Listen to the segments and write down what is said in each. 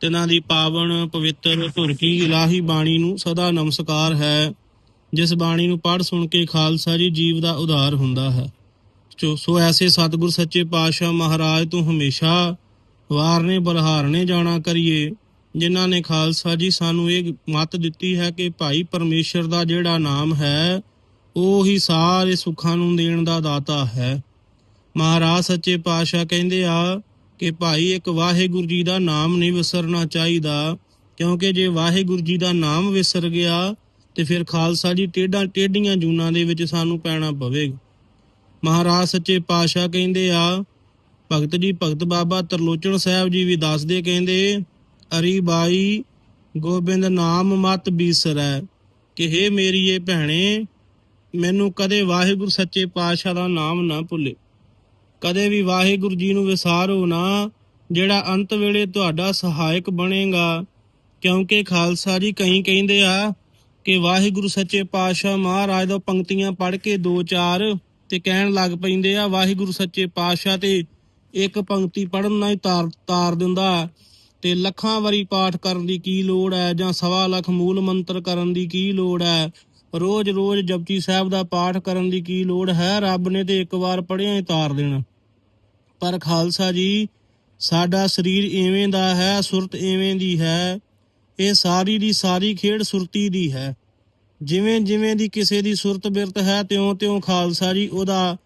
ਤਿਨਾਂ ਦੀ ਪਾਵਨ, ਪਵਿੱਤਰ ਧੁਰ ਕੀ ਇਲਾਹੀ ਬਾਣੀ ਨੂੰ ਸਦਾ ਨਮਸਕਾਰ ਹੈ। ਜਿਸ ਬਾਣੀ ਨੂੰ ਪੜ੍ਹ ਸੁਣ ਕੇ ਖਾਲਸਾ ਜੀ ਜੀਵ ਦਾ ਉਧਾਰ ਹੁੰਦਾ ਹੈ। ਸੋ ਸੋ ਐਸੇ ਸਤਿਗੁਰ ਸੱਚੇ ਪਾਤਸ਼ਾਹ ਮਹਾਰਾਜ ਤੋਂ ਹਮੇਸ਼ਾ ਵਾਰਨੇ ਬਲਹਾਰਨੇ ਜਾਣਾ ਕਰੀਏ, ਜਿਨ੍ਹਾਂ ਨੇ ਖਾਲਸਾ ਜੀ ਸਾਨੂੰ ਇਹ ਮਤ ਦਿੱਤੀ ਹੈ ਕਿ ਭਾਈ ਪਰਮੇਸ਼ਰ ਦਾ ਜਿਹੜਾ ਨਾਮ ਹੈ, ਉਹ ਹੀ ਸਾਰੇ ਸੁੱਖਾਂ ਨੂੰ ਦੇਣ ਦਾ ਦਾਤਾ ਹੈ। ਮਹਾਰਾਜ ਸੱਚੇ ਪਾਤਸ਼ਾਹ ਕਹਿੰਦੇ ਆ ਕਿ ਭਾਈ ਇੱਕ ਵਾਹਿਗੁਰੂ ਜੀ ਦਾ ਨਾਮ ਨਹੀਂ ਵਿਸਰਨਾ ਚਾਹੀਦਾ, ਕਿਉਂਕਿ ਜੇ ਵਾਹਿਗੁਰੂ ਜੀ ਦਾ ਨਾਮ ਵਿਸਰ ਗਿਆ, ਤੇ ਫਿਰ ਖਾਲਸਾ ਜੀ ਟੇਢਾਂ ਟੇਢੀਆਂ ਜੂਨਾਂ ਦੇ ਵਿੱਚ ਸਾਨੂੰ ਪੈਣਾ ਪਵੇਗਾ। ਮਹਾਰਾਜ ਸੱਚੇ ਪਾਤਸ਼ਾਹ ਕਹਿੰਦੇ ਆ, ਭਗਤ ਜੀ, ਭਗਤ ਬਾਬਾ ਤਰਲੋਚਨ ਸਾਹਿਬ ਜੀ ਵੀ ਦੱਸਦੇ ਕਹਿੰਦੇ, ਅਰੀ ਬਾਈ, ਗੋਬਿੰਦ ਨਾਮ ਮਤ ਬੀਸਰੈ, ਕਿ ਹੇ ਮੇਰੀਏ ਭੈਣੇ, ਮੈਨੂੰ ਕਦੇ ਵਾਹਿਗੁਰੂ ਸੱਚੇ ਪਾਤਸ਼ਾਹ ਦਾ ਨਾਮ ਨਾ ਭੁੱਲੇ। ਕਦੇ ਵੀ ਵਾਹਿਗੁਰੂ ਜੀ ਨੂੰ ਵਿਸਾਰੋ ਨਾ, ਜਿਹੜਾ ਅੰਤ ਵੇਲੇ ਤੁਹਾਡਾ ਸਹਾਇਕ ਬਣੇਗਾ। ਕਿਉਂਕਿ ਖਾਲਸਾ ਜੀ ਕਈ ਕਹਿੰਦੇ ਆ ਕਿ ਵਾਹਿਗੁਰੂ ਸੱਚੇ ਪਾਤਸ਼ਾਹ ਮਹਾਰਾਜ ਦਾ ਪੰਕਤੀਆਂ ਪੜ੍ਹ ਕੇ ਦੋ ਚਾਰ ਤੇ ਕਹਿਣ ਲੱਗ ਪੈਂਦੇ ਆ, ਵਾਹਿਗੁਰੂ ਸੱਚੇ ਪਾਤਸ਼ਾਹ ਤੇ ਇੱਕ ਪੰਕਤੀ ਪੜਨ ਨਾਲ ਹੀ ਤਾਰ ਤਾਰ ਦਿੰਦਾ। ਤੇ ਲੱਖਾਂ ਵਾਰੀ ਪਾਠ ਕਰਨ ਦੀ ਕੀ ਲੋੜ ਹੈ ਜਾਂ ਸਵਾ ਲੱਖ ਮੂਲ ਮੰਤਰ ਕਰਨ ਦੀ ਕੀ ਲੋੜ ਹੈ? ਰੋਜ਼-ਰੋਜ਼ ਜਪਜੀ ਸਾਹਿਬ ਦਾ ਪਾਠ ਕਰਨ ਦੀ ਕੀ ਲੋੜ ਹੈ? ਰੱਬ ਨੇ ਤੇ ਇੱਕ ਵਾਰ ਪੜਿਆ ਹੀ ਤਾਰ ਦੇਣਾ। ਪਰ ਖਾਲਸਾ ਜੀ, ਸਾਡਾ ਸਰੀਰ ਐਵੇਂ ਦਾ ਹੈ, ਸੁਰਤ ਐਵੇਂ ਦੀ ਹੈ। ਇਹ ਸਾਰੀ ਦੀ ਸਾਰੀ ਖੇਡ ਸੁਰਤੀ ਦੀ ਹੈ। ਜਿਵੇਂ ਜਿਵੇਂ ਦੀ ਕਿਸੇ ਦੀ ਸੁਰਤ ਬਿਰਤ ਹੈ ਤਿਉਂ ਤਿਉਂ ਖਾਲਸਾ ਜੀ ਉਹਦਾ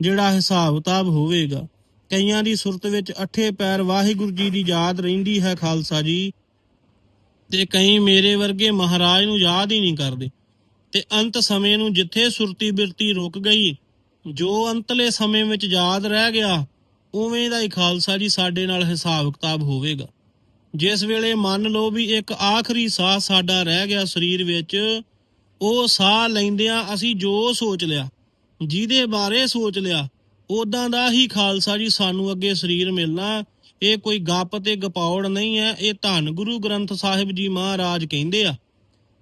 ਜਿਹੜਾ ਹਿਸਾਬ ਕਿਤਾਬ ਹੋਵੇਗਾ। ਕਈਆਂ ਦੀ ਸੁਰਤ ਵਿੱਚ ਅੱਠੇ ਪੈਰ ਵਾਹਿਗੁਰੂ ਜੀ ਦੀ ਯਾਦ ਰਹਿੰਦੀ ਹੈ ਖਾਲਸਾ ਜੀ, ਤੇ ਕਈ ਮੇਰੇ ਵਰਗੇ ਮਹਾਰਾਜ ਨੂੰ ਯਾਦ ਹੀ ਨਹੀਂ ਕਰਦੇ। ਤੇ ਅੰਤ ਸਮੇਂ ਨੂੰ ਜਿੱਥੇ ਸੁਰਤੀ ਬਿਰਤੀ ਰੁਕ ਗਈ, ਜੋ ਅੰਤਲੇ ਸਮੇਂ ਵਿੱਚ ਯਾਦ ਰਹਿ ਗਿਆ, ਉਵੇਂ ਦਾ ਹੀ ਖਾਲਸਾ ਜੀ ਸਾਡੇ ਨਾਲ ਹਿਸਾਬ ਕਿਤਾਬ ਹੋਵੇਗਾ। ਜਿਸ ਵੇਲੇ ਮੰਨ ਲਓ ਵੀ ਇੱਕ ਆਖਰੀ ਸਾਹ ਸਾਡਾ ਰਹਿ ਗਿਆ ਸਰੀਰ ਵਿੱਚ, ਉਹ ਸਾਹ ਲੈਂਦਿਆਂ ਅਸੀਂ ਜੋ ਸੋਚ ਲਿਆ, ਜਿਹਦੇ ਬਾਰੇ ਸੋਚ ਲਿਆ ਉਦਾਂ ਦਾ ਹੀ ਖਾਲਸਾ ਜੀ ਸਾਨੂੰ ਅੱਗੇ ਸਰੀਰ ਮਿਲਣਾ, ਇਹ ਕੋਈ ਗੱਪ ਤੇ ਗਪੌੜ ਨਹੀਂ ਹੈ, ਇਹ ਧੰਨ ਗੁਰੂ ਗ੍ਰੰਥ ਸਾਹਿਬ ਜੀ ਮਹਾਰਾਜ ਕਹਿੰਦੇ ਆ।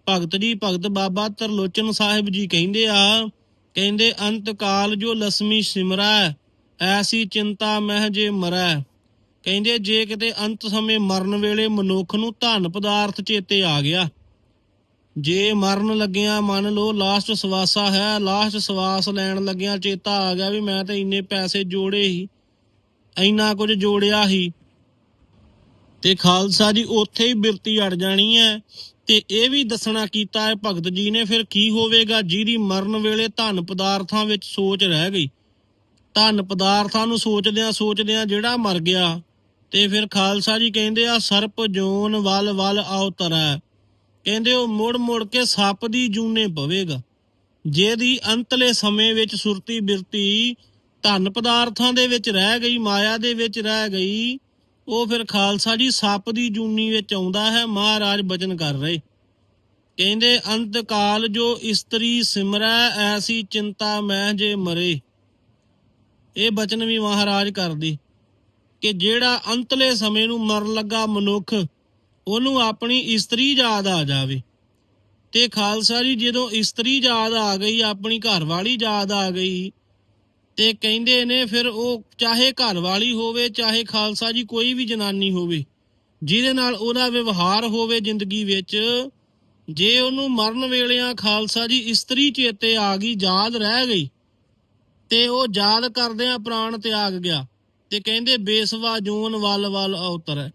ਭਗਤ ਜੀ, ਭਗਤ ਬਾਬਾ ਤਰਲੋਚਨ ਸਾਹਿਬ ਜੀ ਕਹਿੰਦੇ ਆ, ਕਹਿੰਦੇ ਅੰਤ ਕਾਲ ਜੋ ਲక్ష్ਮੀ ਸਿਮਰੈ, ਐਸੀ ਚਿੰਤਾ ਮਹਿ ਜੇ ਮਰੈ। ਕਹਿੰਦੇ, ਜੇ ਕਿਤੇ ਅੰਤ ਸਮੇਂ ਮਰਨ ਵੇਲੇ ਮਨੁੱਖ ਨੂੰ ਧਨ ਪਦਾਰਥ ਚੇਤੇ ਆ ਗਿਆ, ਜੇ ਮਰਨ ਲੱਗਿਆ ਮੰਨ ਲਓ ਲਾਸਟ ਸਵਾਸਾ ਹੈ, ਲਾਸਟ ਸਵਾਸ ਲੈਣ ਲੱਗਿਆ ਚੇਤਾ ਆ ਗਿਆ ਵੀ ਮੈਂ ਤਾਂ ਇੰਨੇ ਪੈਸੇ ਜੋੜੇ ਹੀ, ਇੰਨਾ ਕੁਝ ਜੋੜਿਆ ਹੀ, ਤੇ ਖਾਲਸਾ ਜੀ, ਉੱਥੇ ਹੀ ਬਿਰਤੀ ਅੜ ਜਾਣੀ ਹੈ। ਤੇ ਇਹ ਵੀ ਦੱਸਣਾ ਕੀਤਾ ਹੈ, ਭਗਤ ਜੀ ਨੇ, ਫਿਰ ਕੀ ਹੋਵੇਗਾ? ਜਿਹਦੀ ਮਰਨ ਵੇਲੇ ਧਨ ਪਦਾਰਥਾਂ ਵਿੱਚ ਸੋਚ ਰਹਿ ਗਈ। ਧਨ ਪਦਾਰਥਾਂ ਨੂੰ ਸੋਚਦਿਆਂ ਸੋਚਦਿਆਂ ਜਿਹੜਾ ਮਰ ਗਿਆ, ਤੇ ਫਿਰ ਖਾਲਸਾ ਜੀ ਕਹਿੰਦੇ ਆ, ਸਰਪ ਜੋਨ ਵਲ ਵਲ ਆਉਤਰੈ ਕਹਿੰਦੇ ਉਹ ਮੁੜ ਮੁੜ ਕੇ ਸੱਪ ਦੀ ਜੂਨੇ ਪਵੇਗਾ। ਜਿਹਦੀ ਅੰਤਲੇ ਸਮੇਂ ਵਿੱਚ ਸੁਰਤੀ ਬਿਰਤੀ ਧਨ ਪਦਾਰਥਾਂ ਦੇ ਵਿੱਚ ਰਹਿ ਗਈ, ਮਾਇਆ ਦੇ ਵਿੱਚ ਰਹਿ ਗਈ ਉਹ ਫਿਰ ਖਾਲਸਾ ਜੀ ਸੱਪ ਦੀ ਜੂਨੀ ਵਿੱਚ ਆਉਂਦਾ ਹੈ, ਮਹਾਰਾਜ ਬਚਨ ਕਰ ਰਹੇ। ਕਹਿੰਦੇ, ਅੰਤ ਕਾਲ ਜੋ ਇਸਤਰੀ ਸਿਮਰੈ, ਐਸੀ ਚਿੰਤਾ ਮੈਂ ਜੇ ਮਰੇ। ਇਹ ਬਚਨ ਵੀ ਮਹਾਰਾਜ ਕਰਦੀ। ਕਿ ਜਿਹੜਾ ਅੰਤਲੇ ਸਮੇਂ ਨੂੰ ਮਰਨ ਲੱਗਾ ਮਨੁੱਖ, ਉਹਨੂੰ ਆਪਣੀ ਇਸਤਰੀ ਯਾਦ ਆ ਜਾਵੇ। ਤੇ ਖਾਲਸਾ ਜੀ ਜਦੋਂ ਇਸਤਰੀ ਯਾਦ ਆ ਗਈ, ਆਪਣੀ ਘਰ ਵਾਲੀ ਯਾਦ ਆ ਗਈ ਤੇ ਕਹਿੰਦੇ ਨੇ ਫਿਰ ਉਹ ਚਾਹੇ ਘਰ ਵਾਲੀ ਹੋਵੇ, ਚਾਹੇ ਖਾਲਸਾ ਜੀ, ਕੋਈ ਵੀ ਜਨਾਨੀ ਹੋਵੇ, ਜਿਹਦੇ ਨਾਲ ਉਹਦਾ ਵਿਵਹਾਰ ਹੋਵੇ ਜ਼ਿੰਦਗੀ ਵਿੱਚ, ਜੇ ਉਹਨੂੰ ਮਰਨ ਵੇਲਿਆਂ ਖਾਲਸਾ ਜੀ ਇਸਤਰੀ ਚੇਤੇ ਆ ਗਈ, ਯਾਦ ਰਹਿ ਗਈ, ਤੇ ਉਹ ਯਾਦ ਕਰਦਿਆਂ ਪ੍ਰਾਣ ਤਿਆਗ ਗਿਆ ਤੇ ਕਹਿੰਦੇ ਬੇਸਵਾ ਜੂਨ ਵੱਲ ਵੱਲ ਅਵਤਰ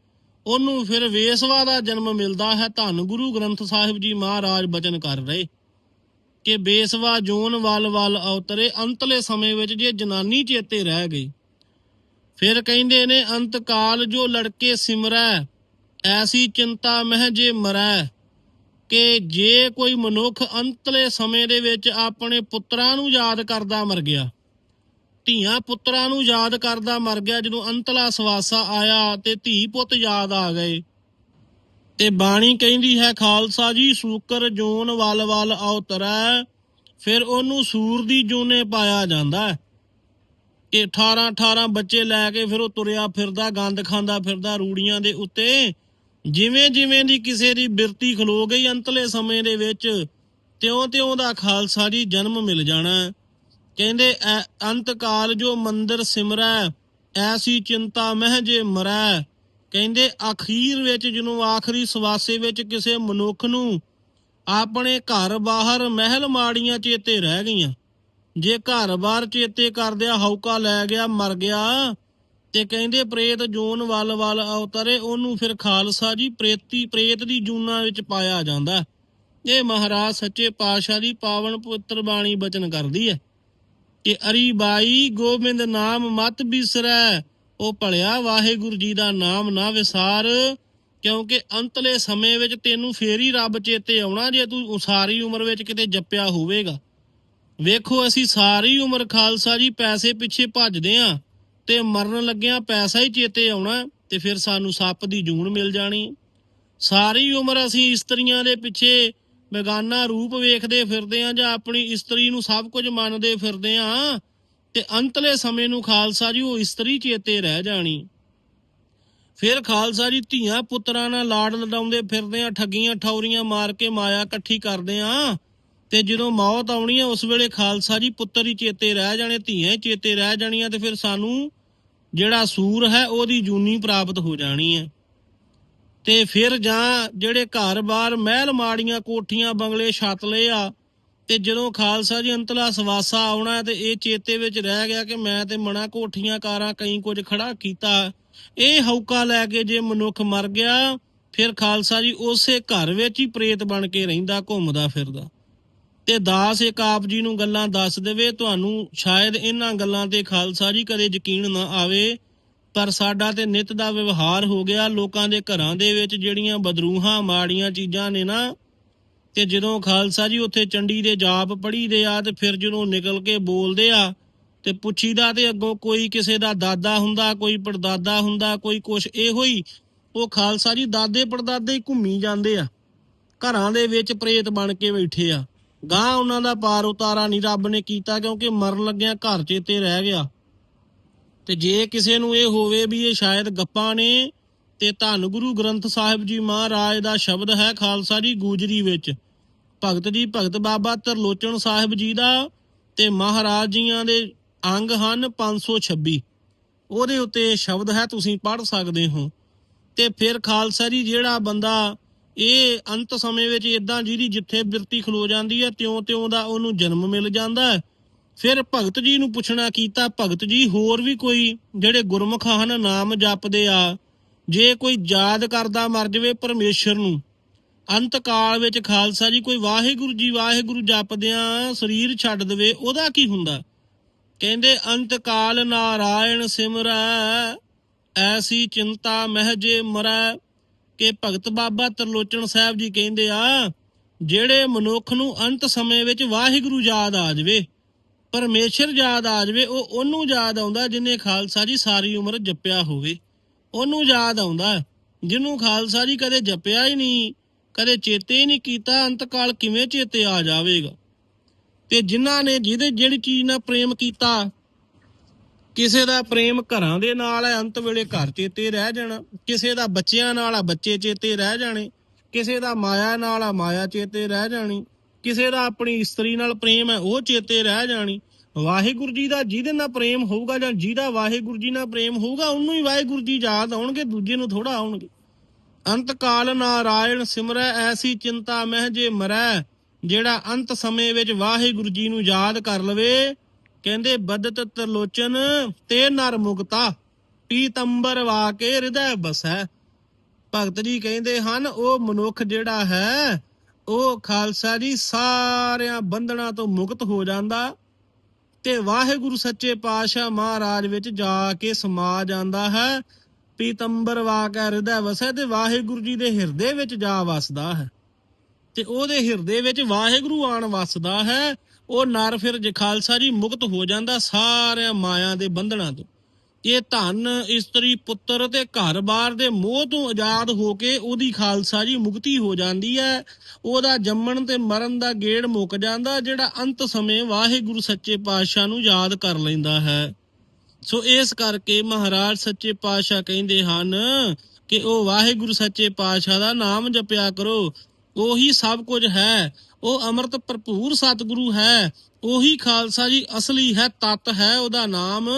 ਉਹਨੂੰ ਫਿਰ ਵੇਸਵਾ ਦਾ ਜਨਮ ਮਿਲਦਾ ਹੈ, ਧੰਨ ਗੁਰੂ ਗ੍ਰੰਥ ਸਾਹਿਬ ਜੀ ਮਹਾਰਾਜ ਬਚਨ ਕਰ ਰਹੇ। ਕਿ ਬੇਸਵਾ ਜੋਨ ਵੱਲ ਵੱਲ ਅਵਤਰੇ ਅੰਤਲੇ ਸਮੇਂ ਵਿੱਚ ਜੇ ਜਨਾਨੀ ਚੇਤੇ ਰਹਿ ਗਈ। ਫਿਰ ਕਹਿੰਦੇ ਨੇ, ਅੰਤ ਕਾਲ ਜੋ ਲੜਕੇ ਸਿਮਰੈ, ਐਸੀ ਚਿੰਤਾ ਮਹਿ ਜੇ ਮਰੈ, ਕਿ ਜੇ ਕੋਈ ਮਨੁੱਖ ਅੰਤਲੇ ਸਮੇਂ ਦੇ ਵਿੱਚ ਆਪਣੇ ਪੁੱਤਰਾਂ ਨੂੰ ਯਾਦ ਕਰਦਾ ਮਰ ਗਿਆ, ਧੀਆਂ ਪੁੱਤਰਾਂ ਨੂੰ ਯਾਦ ਕਰਦਾ ਮਰ ਗਿਆ, ਜਦੋਂ ਅੰਤਲਾ ਸਵਾਸਾ ਆਇਆ ਤੇ ਧੀ ਪੁੱਤ ਯਾਦ ਆ ਗਏ। ਤੇ ਬਾਣੀ ਕਹਿੰਦੀ ਹੈ, ਖਾਲਸਾ ਜੀ, ਸੂਕਰ ਜੂਨ ਵਲ ਵਲ ਅਵਤਰੈ ਫਿਰ ਉਹਨੂੰ ਸੂਰ ਦੀ ਜੂਨੇ ਪਾਇਆ ਜਾਂਦਾ ਹੈ। ਕਿ 18 18 ਬੱਚੇ ਲੈ ਕੇ ਫਿਰ ਉਹ ਤੁਰਿਆ ਫਿਰਦਾ, ਗੰਦ ਖਾਂਦਾ ਫਿਰਦਾ ਰੂੜੀਆਂ ਦੇ ਉੱਤੇ। ਜਿਵੇਂ ਜਿਵੇਂ ਦੀ ਕਿਸੇ ਦੀ ਬਿਰਤੀ ਖਲੋ ਗਈ ਅੰਤਲੇ ਸਮੇਂ ਦੇ ਵਿੱਚ, ਤਿਉਂ ਤਿਉਂ ਦਾ ਖਾਲਸਾ ਜੀ ਜਨਮ ਮਿਲ ਜਾਣਾ ਕਹਿੰਦੇ ਅੰਤ ਕਾਲ ਜੋ ਮੰਦਰ ਸਿਮਰੈ, ਐਸੀ ਚਿੰਤਾ ਮਹਿ ਜੇ ਮਰੈ। ਕਹਿੰਦੇ ਅਖੀਰ ਵਿੱਚ ਜਿਹਨੂੰ ਆਖਰੀ ਸਵਾਸੇ ਵਿੱਚ ਕਿਸੇ ਮਨੁੱਖ ਨੂੰ ਆਪਣੇ ਘਰ ਬਾਹਰ ਮਹਿਲ ਮਾੜੀਆਂ ਚੇਤੇ ਰਹਿ ਗਈਆਂ। ਜੇ ਘਰ-ਬਾਰ ਚੇਤੇ ਕਰਦਿਆ ਹੌਕਾ ਲੈ ਗਿਆ, ਮਰ ਗਿਆ, ਤੇ ਕਹਿੰਦੇ ਪ੍ਰੇਤ ਜੂਨ ਵੱਲ ਵੱਲ ਅਵਤਰੇ, ਉਹਨੂੰ ਫਿਰ ਖਾਲਸਾ ਜੀ ਪ੍ਰੇਤੀ ਪ੍ਰੇਤ ਦੀ ਜੂਨਾ ਵਿੱਚ ਪਾਇਆ ਜਾਂਦਾ। ਇਹ ਮਹਾਰਾਜ ਸੱਚੇ ਪਾਤਸ਼ਾਹ ਦੀ ਪਾਵਨ ਪੁੱਤਰ ਬਾਣੀ ਬਚਨ ਕਰਦੀ ਹੈ ਕਿ ਅਰੀ ਬਾਈ ਗੋਬਿੰਦ ਨਾਮ ਮਤ ਬਿਸਰੈ ਉਹ ਭਲਿਆ, ਵਾਹਿਗੁਰੂ ਜੀ ਦਾ ਨਾਮ ਨਾ ਵਿਸਾਰ, ਕਿਉਂਕਿ ਅੰਤਲੇ ਸਮੇਂ ਵਿੱਚ ਤੈਨੂੰ ਫੇਰ ਹੀ ਰੱਬ ਚੇਤੇ ਆਉਣਾ ਜੇ ਤੂੰ ਸਾਰੀ ਉਮਰ ਵਿੱਚ ਕਿਤੇ ਜੱਪਿਆ ਹੋਵੇਗਾ। ਵੇਖੋ, ਅਸੀਂ ਸਾਰੀ ਉਮਰ ਖਾਲਸਾ ਜੀ ਪੈਸੇ ਪਿੱਛੇ ਭੱਜਦੇ ਆਂ ਤੇ ਮਰਨ ਲੱਗਿਆਂ ਪੈਸਾ ਹੀ ਚੇਤੇ ਆਉਣਾ ਤੇ ਫਿਰ ਸਾਨੂੰ ਸੱਪ ਦੀ ਜੂਨ ਮਿਲ ਜਾਣੀ। ਸਾਰੀ ਉਮਰ ਅਸੀਂ ਇਸਤਰੀਆਂ ਦੇ ਪਿੱਛੇ ਬੇਗਾਨਾ ਰੂਪ ਵੇਖਦੇ ਫਿਰਦੇ ਆਂ ਜਾਂ ਆਪਣੀ ਇਸਤਰੀ ਨੂੰ ਸਭ ਕੁਝ ਮੰਨਦੇ ਫਿਰਦੇ ਆਂ ਤੇ ਅੰਤਲੇ ਸਮੇਂ ਨੂੰ ਖਾਲਸਾ ਜੀ ਉਹ ਇਸਤਰੀ ਚੇਤੇ ਰਹਿ ਜਾਣੀ। ਫਿਰ ਖਾਲਸਾ ਜੀ ਧੀਆਂ ਪੁੱਤਰਾਂ ਨਾਲ ਲਾੜ ਲਡਾਉਂਦੇ ਫਿਰਦੇ ਆ, ਠੱਗੀਆਂ ਠੌਰੀਆਂ ਮਾਰ ਕੇ ਮਾਇਆ ਇਕੱਠੀ ਕਰਦੇ ਆ ਤੇ ਜਦੋਂ ਮੌਤ ਆਉਣੀ ਹੈ ਉਸ ਵੇਲੇ ਖਾਲਸਾ ਜੀ ਪੁੱਤਰ ਹੀ ਚੇਤੇ ਰਹਿ ਜਾਣੇ, ਧੀਆਂ ਹੀ ਚੇਤੇ ਰਹਿ ਜਾਣੀਆਂ ਤੇ ਫਿਰ ਸਾਨੂੰ ਜਿਹੜਾ ਸੂਰ ਹੈ ਉਹਦੀ ਜੂਨੀ ਪ੍ਰਾਪਤ ਹੋ ਜਾਣੀ ਹੈ। ਤੇ ਫਿਰ ਜਾਂ ਜਿਹੜੇ ਘਰ-ਬਾਰ ਮਹਿਲ ਮਾੜੀਆਂ ਕੋਠੀਆਂ, ਬੰਗਲੇ ਛੱਤ ਲਏ ਆ ਤੇ ਜਦੋਂ ਖਾਲਸਾ ਜੀ ਅੰਤਲਾ ਸਵਾਸਾ ਆਉਣਾ ਤੇ ਇਹ ਚੇਤੇ ਵਿੱਚ ਰਹਿ ਗਿਆ ਕਿ ਮੈਂ ਤੇ ਮਣਾ ਕੋਠੀਆਂ ਕਾਰਾਂ ਕਈ ਕੁਝ ਖੜਾ ਕੀਤਾ। ਇਹ ਹੌਕਾ ਲੈ ਕੇ ਜੇ ਮਨੁੱਖ ਮਰ ਗਿਆ, ਫਿਰ ਖਾਲਸਾ ਜੀ ਉਸੇ ਘਰ ਵਿੱਚ ਹੀ ਪ੍ਰੇਤ ਬਣ ਕੇ ਰਹਿੰਦਾ, ਘੁੰਮਦਾ ਫਿਰਦਾ। ਤੇ ਦਾਸ ਇੱਕ ਆਪ ਜੀ ਨੂੰ ਗੱਲਾਂ ਦੱਸ ਦੇਵੇ, ਤੁਹਾਨੂੰ ਸ਼ਾਇਦ ਇਹਨਾਂ ਗੱਲਾਂ ਤੇ ਖਾਲਸਾ ਜੀ ਕਦੇ ਯਕੀਨ ਨਾ ਆਵੇ, ਪਰ ਸਾਡਾ ਤੇ ਨਿਤ ਦਾ ਵਿਵਹਾਰ ਹੋ ਗਿਆ, ਲੋਕਾਂ ਦੇ ਘਰਾਂ ਦੇ ਵਿੱਚ ਜਿਹੜੀਆਂ ਬਦਰੂਹਾਂ, ਮਾੜੀਆਂ ਚੀਜ਼ਾਂ ਨੇ ਨਾ ਤੇ ਜਦੋਂ ਖਾਲਸਾ ਜੀ ਉੱਥੇ ਚੰਡੀ ਦੇ ਜਾਪ ਪੜੀਦੇ ਆ ਤੇ ਫਿਰ ਜਦੋਂ ਨਿਕਲ ਕੇ ਬੋਲਦੇ ਆ ਤੇ ਪੁੱਛੀਦਾ ਤੇ ਅੱਗੋਂ ਕੋਈ ਕਿਸੇ ਦਾ ਦਾਦਾ ਹੁੰਦਾ, ਕੋਈ ਪੜਦਾਦਾ ਹੁੰਦਾ, ਕੋਈ ਕੁਛ ਇਹੋ ਹੀ, ਉਹ ਖਾਲਸਾ ਜੀ ਦਾਦੇ ਪੜਦਾਦੇ ਹੀ ਘੁੰਮੀ ਜਾਂਦੇ ਆ। ਘਰਾਂ ਦੇ ਵਿੱਚ ਪ੍ਰੇਤ ਬਣ ਕੇ ਬੈਠੇ ਆ। ਗਾਂ ਉਹਨਾਂ ਦਾ ਪਾਰ ਉਤਾਰਾ ਨਹੀਂ ਰੱਬ ਨੇ ਕੀਤਾ ਕਿਉਂਕਿ ਮਰਨ ਲੱਗਿਆ ਘਰ ਚੇਤੇ ਰਹਿ ਗਿਆ। ਤੇ ਜੇ ਕਿਸੇ ਨੂੰ ਇਹ ਹੋਵੇ ਵੀ ਇਹ ਸ਼ਾਇਦ ਗੱਪਾਂ ਨੇ ਤੇ ਧੰਨ ਗੁਰੂ ਗ੍ਰੰਥ ਸਾਹਿਬ ਜੀ ਮਹਾਰਾਜ ਦਾ ਸ਼ਬਦ ਹੈ ਖਾਲਸਾ ਜੀ ਗੂਜਰੀ ਵਿੱਚ। ਭਗਤ ਜੀ, ਭਗਤ ਬਾਬਾ ਤਰਲੋਚਨ ਸਾਹਿਬ ਜੀ ਦਾ ਤੇ ਮਹਾਰਾਜ ਜੀਆਂ ਦੇ ਅੰਗ ਹਨ 526 ਉਹਦੇ ਉੱਤੇ ਸ਼ਬਦ ਹੈ, ਤੁਸੀਂ ਪੜ੍ਹ ਸਕਦੇ ਹੋ। ਤੇ ਫਿਰ ਖਾਲਸਾ ਜੀ, ਜਿਹੜਾ ਬੰਦਾ ਇਹ ਅੰਤ ਸਮੇਂ ਵਿੱਚ ਇਦਾਂ ਜਿਹਦੀ ਜਿੱਥੇ ਬਿਰਤੀ ਖਲੋ ਜਾਂਦੀ ਹੈ, ਤਿਉਂ ਤਿਉਂ ਦਾ ਉਹਨੂੰ ਜਨਮ ਮਿਲ ਜਾਂਦਾ ਹੈ। ਫਿਰ ਭਗਤ ਜੀ ਨੂੰ ਪੁੱਛਣਾ ਕੀਤਾ, ਭਗਤ ਜੀ ਹੋਰ ਵੀ ਕੋਈ ਜਿਹੜੇ ਗੁਰਮੁਖ ਹਨ, ਨਾਮ ਜਪਦੇ ਆ ਜੇ ਕੋਈ ਯਾਦ ਕਰਦਾ ਮਰ ਜਵੇ ਪਰਮੇਸ਼ਰ ਨੂੰ। ਅੰਤ ਕਾਲ ਵਿੱਚ ਖਾਲਸਾ ਜੀ, ਕੋਈ ਵਾਹਿਗੁਰੂ ਜੀ ਵਾਹਿਗੁਰੂ ਜਪਦਿਆਂ ਸਰੀਰ ਛੱਡ ਦੇਵੇ, ਉਹਦਾ ਕੀ ਹੁੰਦਾ? ਕਹਿੰਦੇ, ਅੰਤ ਕਾਲ ਨਾਰਾਇਣ ਸਿਮਰੈ, ਐਸੀ ਚਿੰਤਾ ਮਹਿਜੇ ਮਰੈ। ਕਿ ਭਗਤ ਬਾਬਾ ਤਰਲੋਚਨ ਸਾਹਿਬ ਜੀ ਕਹਿੰਦੇ ਆ, ਜਿਹੜੇ ਮਨੁੱਖ ਨੂੰ ਅੰਤ ਸਮੇਂ ਵਿੱਚ ਵਾਹਿਗੁਰੂ ਯਾਦ ਆ ਜਾਵੇ, ਪਰਮੇਸ਼ਰ ਯਾਦ ਆ ਜਾਵੇ, ਉਹ ਉਹਨੂੰ ਯਾਦ ਆਉਂਦਾ ਜਿਨੇ ਖਾਲਸਾ ਜੀ ਸਾਰੀ ਉਮਰ ਜਪਿਆ ਹੋਵੇ। ਉਹਨੂੰ ਯਾਦ ਆਉਂਦਾ ਜਿਹਨੂੰ ਖਾਲਸਾ ਜੀ ਕਦੇ ਜਪਿਆ ਹੀ ਨਹੀਂ, ਕਦੇ ਚੇਤੇ ਹੀ ਨਹੀਂ ਕੀਤਾ, ਅੰਤਕਾਲ ਕਿਵੇਂ ਚੇਤੇ ਆ ਜਾਵੇਗਾ? ਤੇ ਜਿਨ੍ਹਾਂ ਨੇ ਜਿਹਦੇ ਜਿਹੜੀ ਚੀਜ਼ ਨਾਲ ਪ੍ਰੇਮ ਕੀਤਾ, ਕਿਸੇ ਦਾ ਪ੍ਰੇਮ ਘਰਾਂ ਦੇ ਨਾਲ ਹੈ, ਅੰਤ ਵੇਲੇ ਘਰ ਚੇਤੇ ਰਹਿ ਜਾਣਾ। ਕਿਸੇ ਦਾ ਬੱਚਿਆਂ ਨਾਲ ਆ, ਬੱਚੇ ਚੇਤੇ ਰਹਿ ਜਾਣੇ। ਕਿਸੇ ਦਾ ਮਾਇਆ ਨਾਲ ਆ, ਮਾਇਆ ਚੇਤੇ ਰਹਿ ਜਾਣੀ। ਕਿਸੇ ਦਾ ਆਪਣੀ ਇਸਤਰੀ ਨਾਲ ਪ੍ਰੇਮ ਹੈ, ਉਹ ਚੇਤੇ ਰਹਿ ਜਾਣੀ। ਵਾਹਿਗੁਰੂ ਜੀ ਦਾ ਜਿਹਦੇ ਨਾਲ ਪ੍ਰੇਮ ਹੋਊਗਾ ਜਾਂ ਜਿਹਦਾ ਵਾਹਿਗੁਰੂ ਜੀ ਨਾਲ ਪ੍ਰੇਮ ਹੋਊਗਾ, ਉਹਨੂੰ ਹੀ ਵਾਹਿਗੁਰੂ ਜੀ ਯਾਦ ਆਉਣਗੇ, ਦੂਜੇ ਨੂੰ ਥੋੜਾ ਆਉਣਗੇ। ਅੰਤ ਕਾਲ ਨਾਰਾਇਣ ਸਿਮਰੈ, ਐਸੀ ਚਿੰਤਾ ਮਹਿ ਜੇ ਮਰੈ, ਜਿਹੜਾ ਅੰਤ ਸਮੇਂ ਵਿੱਚ ਵਾਹਿਗੁਰੂ ਜੀ ਨੂੰ ਯਾਦ ਕਰ ਲਵੇ। ਕਹਿੰਦੇ ਬਦਤ ਤਰਲੋਚਨ, ਤੇ ਨਰ ਮੁਕਤਾ, ਪੀਤੰਬਰ ਵਾ ਕੇ ਹਿਰਦੈ ਬਸੈ। ਭਗਤ ਜੀ ਕਹਿੰਦੇ ਹਨ, ਉਹ ਮਨੁੱਖ ਜਿਹੜਾ ਹੈ, ਉਹ ਖਾਲਸਾ ਜੀ ਸਾਰਿਆਂ ਬੰਧਨਾਂ ਤੋਂ ਮੁਕਤ ਹੋ ਜਾਂਦਾ। ਤੇ ਵਾਹਿਗੁਰੂ ਸੱਚੇ ਪਾਤਸ਼ਾਹ ਮਹਾਰਾਜ ਵਿੱਚ ਜਾ ਕੇ ਸਮਾ ਜਾਂਦਾ ਹੈ। ਪੀਤੰਬਰ ਵਾ ਕੇ ਹਿਰਦੈ ਵਸੈ ਤੇ ਵਾਹਿਗੁਰੂ ਜੀ ਦੇ ਹਿਰਦੇ ਵਿੱਚ ਜਾ ਵਸਦਾ ਹੈ। ਤੇ ਉਹਦੇ ਹਿਰਦੇ ਵਿੱਚ ਵਾਹਿਗੁਰੂ ਆਣ ਵਸਦਾ ਹੈ। ਉਹ ਨਰ ਫਿਰ ਜੇ ਖਾਲਸਾ ਜੀ ਮੁਕਤ ਹੋ ਜਾਂਦਾ ਸਾਰਿਆਂ ਮਾਇਆ ਦੇ ਬੰਧਨਾਂ ਤੋਂ। ਇਹ ਧਨ ਇਸਤਰੀ ਪੁੱਤਰ ਤੇ ਘਰ-ਬਾਰ ਦੇ ਮੋਹ ਤੋਂ ਆਜ਼ਾਦ ਹੋ ਕੇ ਉਹਦੀ ਖਾਲਸਾ ਜੀ ਮੁਕਤੀ ਹੋ ਜਾਂਦੀ ਹੈ। ਉਹਦਾ ਜੰਮਣ ਤੇ ਮਰਨ ਦਾ ਗੇੜ ਮੁੱਕ ਜਾਂਦਾ, ਜਿਹੜਾ ਅੰਤ ਸਮੇਂ ਵਾਹਿਗੁਰੂ ਸੱਚੇ ਪਾਤਸ਼ਾਹ ਨੂੰ ਯਾਦ ਕਰ ਲੈਂਦਾ ਹੈ। ਸੋ ਇਸ ਕਰਕੇ ਮਹਾਰਾਜ ਸੱਚੇ ਪਾਤਸ਼ਾਹ ਕਹਿੰਦੇ ਹਨ ਕਿ ਉਹ ਵਾਹਿਗੁਰੂ ਸੱਚੇ ਪਾਤਸ਼ਾਹ ਦਾ ਨਾਮ ਜਪਿਆ ਕਰੋ। ਉਹੀ ਸਭ ਕੁਝ ਹੈ। ਉਹ ਅੰਮ੍ਰਿਤ ਭਰਪੂਰ ਸਤਿਗੁਰੂ ਹੈ। ਉਹੀ ਖਾਲਸਾ ਜੀ, ਅਸਲੀ ਹੈ ਤਤ ਹੈ ਉਹਦਾ ਨਾਮ।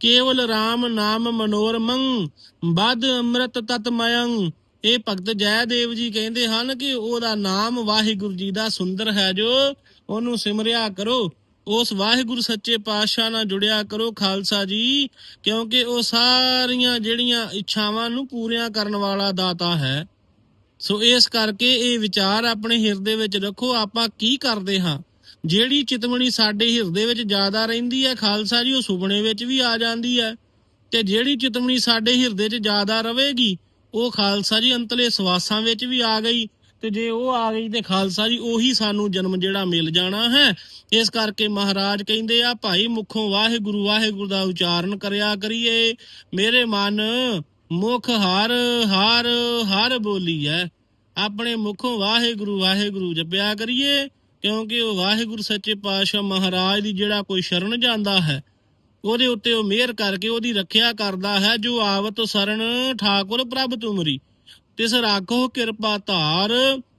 ਕੇਵਲ RAM ਨਾਮ ਮਨੋਰਮੰ, ਬਦ ਅੰਮ੍ਰਿਤ ਤਤਮਯੰ ਇਹ ਭਗਤ ਜੈਦੇਵ ਜੀ ਕਹਿੰਦੇ ਹਨ ਕਿ ਉਹਦਾ ਨਾਮ ਵਾਹਿਗੁਰੂ ਜੀ ਦਾ ਸੁੰਦਰ ਹੈ ਜੋ ਉਹਨੂੰ ਸਿਮਰਿਆ ਕਰੋ। ਉਸ ਵਾਹਿਗੁਰੂ ਸੱਚੇ ਪਾਤਸ਼ਾਹ ਨਾਲ ਜੁੜਿਆ ਕਰੋ ਖਾਲਸਾ ਜੀ, ਕਿਉਂਕਿ ਉਹ ਸਾਰੀਆਂ ਜਿਹੜੀਆਂ ਇੱਛਾਵਾਂ ਨੂੰ ਪੂਰੀਆਂ ਕਰਨ ਵਾਲਾ ਦਾਤਾ ਹੈ। ਸੋ ਇਸ ਕਰਕੇ ਇਹ ਵਿਚਾਰ ਆਪਣੇ ਹਿਰਦੇ ਵਿੱਚ ਰੱਖੋ, ਆਪਾਂ ਕੀ ਕਰਦੇ ਹਾਂ? ਜਿਹੜੀ ਚਿਤਮਣੀ ਸਾਡੇ ਹਿਰਦੇ ਵਿੱਚ ਜ਼ਿਆਦਾ ਰਹਿੰਦੀ ਹੈ, ਖਾਲਸਾ ਜੀ, ਉਹ ਸੁਪਨੇ ਵਿੱਚ ਵੀ ਆ ਜਾਂਦੀ ਹੈ। ਤੇ ਜਿਹੜੀ ਚਿਤਵਣੀ ਸਾਡੇ ਹਿਰਦੇ 'ਚ ਜ਼ਿਆਦਾ ਰਵੇਗੀ ਉਹ ਖਾਲਸਾ ਜੀ ਅੰਤਲੇ ਸਵਾਸਾਂ ਵਿੱਚ ਵੀ ਆ ਗਈ। ਤੇ ਜੇ ਉਹ ਆ ਗਈ ਤੇ ਖਾਲਸਾ ਜੀ, ਉਹੀ ਸਾਨੂੰ ਜਨਮ ਜਿਹੜਾ ਮਿਲ ਜਾਣਾ ਹੈ। ਇਸ ਕਰਕੇ ਮਹਾਰਾਜ ਕਹਿੰਦੇ ਆ, ਭਾਈ ਮੁਖੋਂ ਵਾਹਿਗੁਰੂ ਵਾਹਿਗੁਰੂ ਦਾ ਉਚਾਰਨ ਕਰਿਆ ਕਰੀਏ। ਮੇਰੇ ਮਨ ਮੁਖ ਹਰ ਹਰ ਹਰ ਬੋਲੀ ਹੈ ਆਪਣੇ ਮੁਖੋਂ ਵਾਹਿਗੁਰੂ ਵਾਹਿਗੁਰੂ ਜਪਿਆ ਕਰੀਏ। ਕਿਉਂਕਿ ਉਹ ਵਾਹਿਗੁਰੂ ਸੱਚੇ ਪਾਤਸ਼ਾਹ ਮਹਾਰਾਜ ਦੀ ਜਿਹੜਾ ਕੋਈ ਸ਼ਰਨ ਜਾਂਦਾ ਹੈ, ਉਹਦੇ ਉੱਤੇ ਉਹ ਮਿਹਰ ਕਰਕੇ ਉਹਦੀ ਰੱਖਿਆ ਕਰਦਾ ਹੈ, ਜੋ ਆਵਤ ਸਰਣ ਠਾਕੁਰ ਪ੍ਰਭ ਤੁਮਰੀ। ਤਿਸ ਰਾਖੋ ਕਿਰਪਾ ਧਾਰ,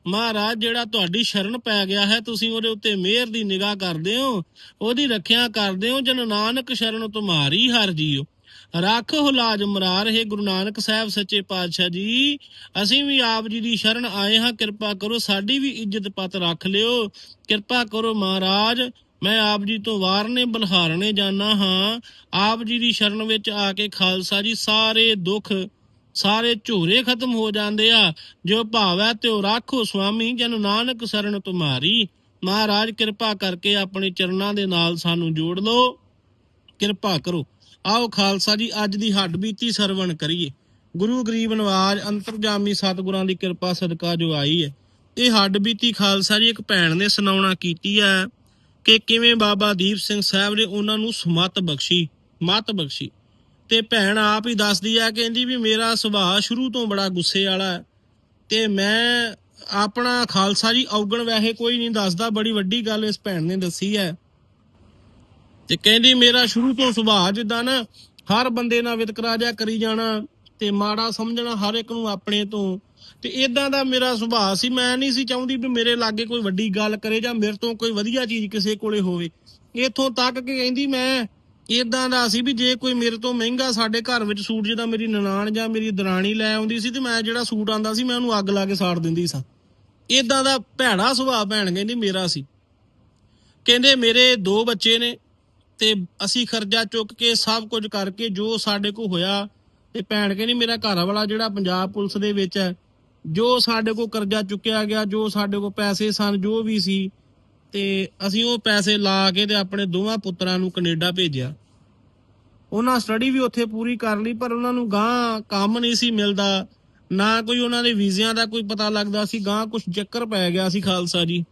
ਮਹਾਰਾਜ ਜਿਹੜਾ ਤੁਹਾਡੀ ਸ਼ਰਨ ਪੈ ਗਿਆ ਹੈ, ਤੁਸੀਂ ਉਹਦੇ ਉੱਤੇ ਮਿਹਰ ਦੀ ਨਿਗਾਹ ਕਰਦੇ ਹੋ, ਉਹਦੀ ਰੱਖਿਆ ਕਰਦੇ ਹੋ, ਜਨ ਨਾਨਕ ਸ਼ਰਨ ਤੁਮਾਰੀ ਹਰ ਜੀਓ। ਰੱਖ ਹੁਲਾਜ ਮਰਾਰ, ਹੈ ਗੁਰੂ ਨਾਨਕ ਸਾਹਿਬ ਸੱਚੇ ਪਾਤਸ਼ਾਹ ਜੀ। ਅਸੀਂ ਵੀ ਆਪ ਜੀ ਦੀ ਸ਼ਰਨ ਆਏ ਹਾਂ, ਕਿਰਪਾ ਕਰੋ ਸਾਡੀ ਵੀ ਇੱਜ਼ਤ ਪਤ ਰੱਖ ਲਿਓ। ਕਿਰਪਾ ਕਰੋ ਮਹਾਰਾਜ, ਮੈਂ ਆਪ ਜੀ ਤੋਂ ਵਾਰਨੇ ਬਲਹਾਰਨੇ ਜਾਣਾ ਹਾਂ। ਆਪ ਜੀ ਦੀ ਸ਼ਰਨ ਵਿੱਚ ਆ ਕੇ ਖਾਲਸਾ ਜੀ, ਸਾਰੇ ਦੁੱਖ, ਸਾਰੇ ਝੋਰੇ ਖਤਮ ਹੋ ਜਾਂਦੇ ਆ। ਜੋ ਭਾਵੈ ਤਿਉ ਰਾਖੋ ਸੁਆਮੀ, ਜਨ ਨਾਨਕ ਸ਼ਰਨ ਤੁਮਾਰੀ। ਮਹਾਰਾਜ, ਕਿਰਪਾ ਕਰਕੇ ਆਪਣੇ ਚਰਨਾਂ ਦੇ ਨਾਲ ਸਾਨੂੰ ਜੋੜ ਲਓ। ਕਿਰਪਾ ਕਰੋ। ਆਓ ਖਾਲਸਾ ਜੀ, ਅੱਜ ਦੀ ਹੱਡ ਬੀਤੀ ਸਰਵਣ ਕਰੀਏ। ਗੁਰੂ ਗਰੀਬ ਨਵਾਜ ਅੰਤਰਜਾਮੀ ਸਤਿਗੁਰਾਂ ਦੀ ਕਿਰਪਾ ਸਦਕਾ ਜੋ ਆਈ ਹੈ। ਇਹ ਹੱਡ ਬੀਤੀ ਖਾਲਸਾ ਜੀ, ਇੱਕ ਭੈਣ ਨੇ ਸੁਣਾਉਣਾ ਕੀਤੀ ਹੈ ਕਿ ਕਿਵੇਂ ਬਾਬਾ ਦੀਪ ਸਿੰਘ ਸਾਹਿਬ ਨੇ ਉਹਨਾਂ ਨੂੰ ਸਮਤ ਬਖਸ਼ੀ, ਮਤ ਬਖਸ਼ੀ। ਤੇ ਭੈਣ ਆਪ ਹੀ ਦੱਸਦੀ ਆ ਕਹਿੰਦੀ ਵੀ ਮੇਰਾ ਸੁਭਾਅ ਸ਼ੁਰੂ ਤੋਂ ਬੜਾ ਗੁੱਸੇ ਵਾਲਾ ਹੈ। ਤੇ ਮੈਂ ਆਪਣਾ ਖਾਲਸਾ ਜੀ, ਔਗਣ ਵੈਸੇ ਕੋਈ ਨਹੀਂ ਦੱਸਦਾ, ਬੜੀ ਵੱਡੀ ਗੱਲ ਇਸ ਭੈਣ ਨੇ ਦੱਸੀ ਹੈ। ਤੇ ਕਹਿੰਦੀ, ਮੇਰਾ ਸ਼ੁਰੂ ਤੋਂ ਸੁਭਾਅ ਜਿੱਦਾਂ ਨਾ, ਹਰ ਬੰਦੇ ਨਾਲ ਵਿਤਕਰਾ ਜਾ ਕਰੀ ਜਾਣਾ ਤੇ ਮਾੜਾ ਸਮਝਣਾ ਹਰ ਇੱਕ ਨੂੰ ਆਪਣੇ ਤੋਂ। ਤੇ ਇਦਾਂ ਦਾ ਮੇਰਾ ਸੁਭਾਅ ਸੀ। ਮੈਂ ਨਹੀਂ ਸੀ ਚਾਹੁੰਦੀ ਵੀ ਮੇਰੇ ਲਾਗੇ ਕੋਈ ਵੱਡੀ ਗੱਲ ਕਰੇ ਜਾਂ ਮੇਰੇ ਤੋਂ ਕੋਈ ਵਧੀਆ ਚੀਜ਼ ਕਿਸੇ ਕੋਲੇ ਹੋਵੇ। ਇਥੋਂ ਤੱਕ ਕਿ ਕਹਿੰਦੀ ਮੈਂ ਇਦਾਂ ਦਾ ਸੀ ਵੀ ਜੇ ਕੋਈ ਮੇਰੇ ਤੋਂ ਮਹਿੰਗਾ ਸਾਡੇ ਘਰ ਵਿੱਚ ਸੂਟ ਜਿਹਦਾ ਮੇਰੀ ਨਨਾਣ ਜਾਂ ਮੇਰੀ ਦਰਾਣੀ ਲੈ ਆਉਂਦੀ ਸੀ ਤੇ ਮੈਂ ਜਿਹੜਾ ਸੂਟ ਆਂਦਾ ਸੀ, ਮੈਂ ਉਹਨੂੰ ਅੱਗ ਲਾ ਕੇ ਸਾੜ ਦਿੰਦੀ ਸਾਂ। ਇਦਾਂ ਦਾ ਭੈੜਾ ਸੁਭਾਅ ਭੈਣ ਕਹਿੰਦੀ ਮੇਰਾ ਸੀ। ਕਹਿੰਦੇ ਮੇਰੇ ਦੋ ਬੱਚੇ ਨੇ ਤੇ ਅਸੀਂ ਖਰਚਾ ਚੁੱਕ ਕੇ ਸਭ ਕੁਝ ਕਰਕੇ ਜੋ ਸਾਡੇ ਕੋਲ ਹੋਇਆ, ਤੇ ਭੈਣ ਕਹਿੰਦੀ ਮੇਰਾ ਘਰ ਵਾਲਾ ਜਿਹੜਾ ਪੰਜਾਬ ਪੁਲਿਸ ਦੇ ਵਿੱਚ ਹੈ, ਜੋ ਸਾਡੇ ਕੋਲ ਕਰਜ਼ਾ ਚੁੱਕਿਆ ਗਿਆ, ਜੋ ਸਾਡੇ ਕੋਲ ਪੈਸੇ ਸਨ, ਜੋ ਵੀ ਸੀ, ਤੇ ਅਸੀਂ ਉਹ ਪੈਸੇ ਲਾ ਕੇ ਤੇ ਆਪਣੇ ਦੋਵਾਂ ਪੁੱਤਰਾਂ ਨੂੰ ਕੈਨੇਡਾ ਭੇਜਿਆ। ਉਹਨਾਂ ਸਟੱਡੀ ਵੀ ਉੱਥੇ ਪੂਰੀ ਕਰ ਲਈ, ਪਰ ਉਹਨਾਂ ਨੂੰ ਗਾਂ ਕੰਮ ਨਹੀਂ ਸੀ ਮਿਲਦਾ, ਨਾ ਕੋਈ ਉਹਨਾਂ ਦੇ ਵੀਜ਼ਿਆਂ ਦਾ ਕੋਈ ਪਤਾ ਲੱਗਦਾ ਸੀ ਗਾਂ ਕੁਝ ਚੱਕਰ ਪੈ ਗਿਆ ਸੀ ਖਾਲਸਾ ਜੀ।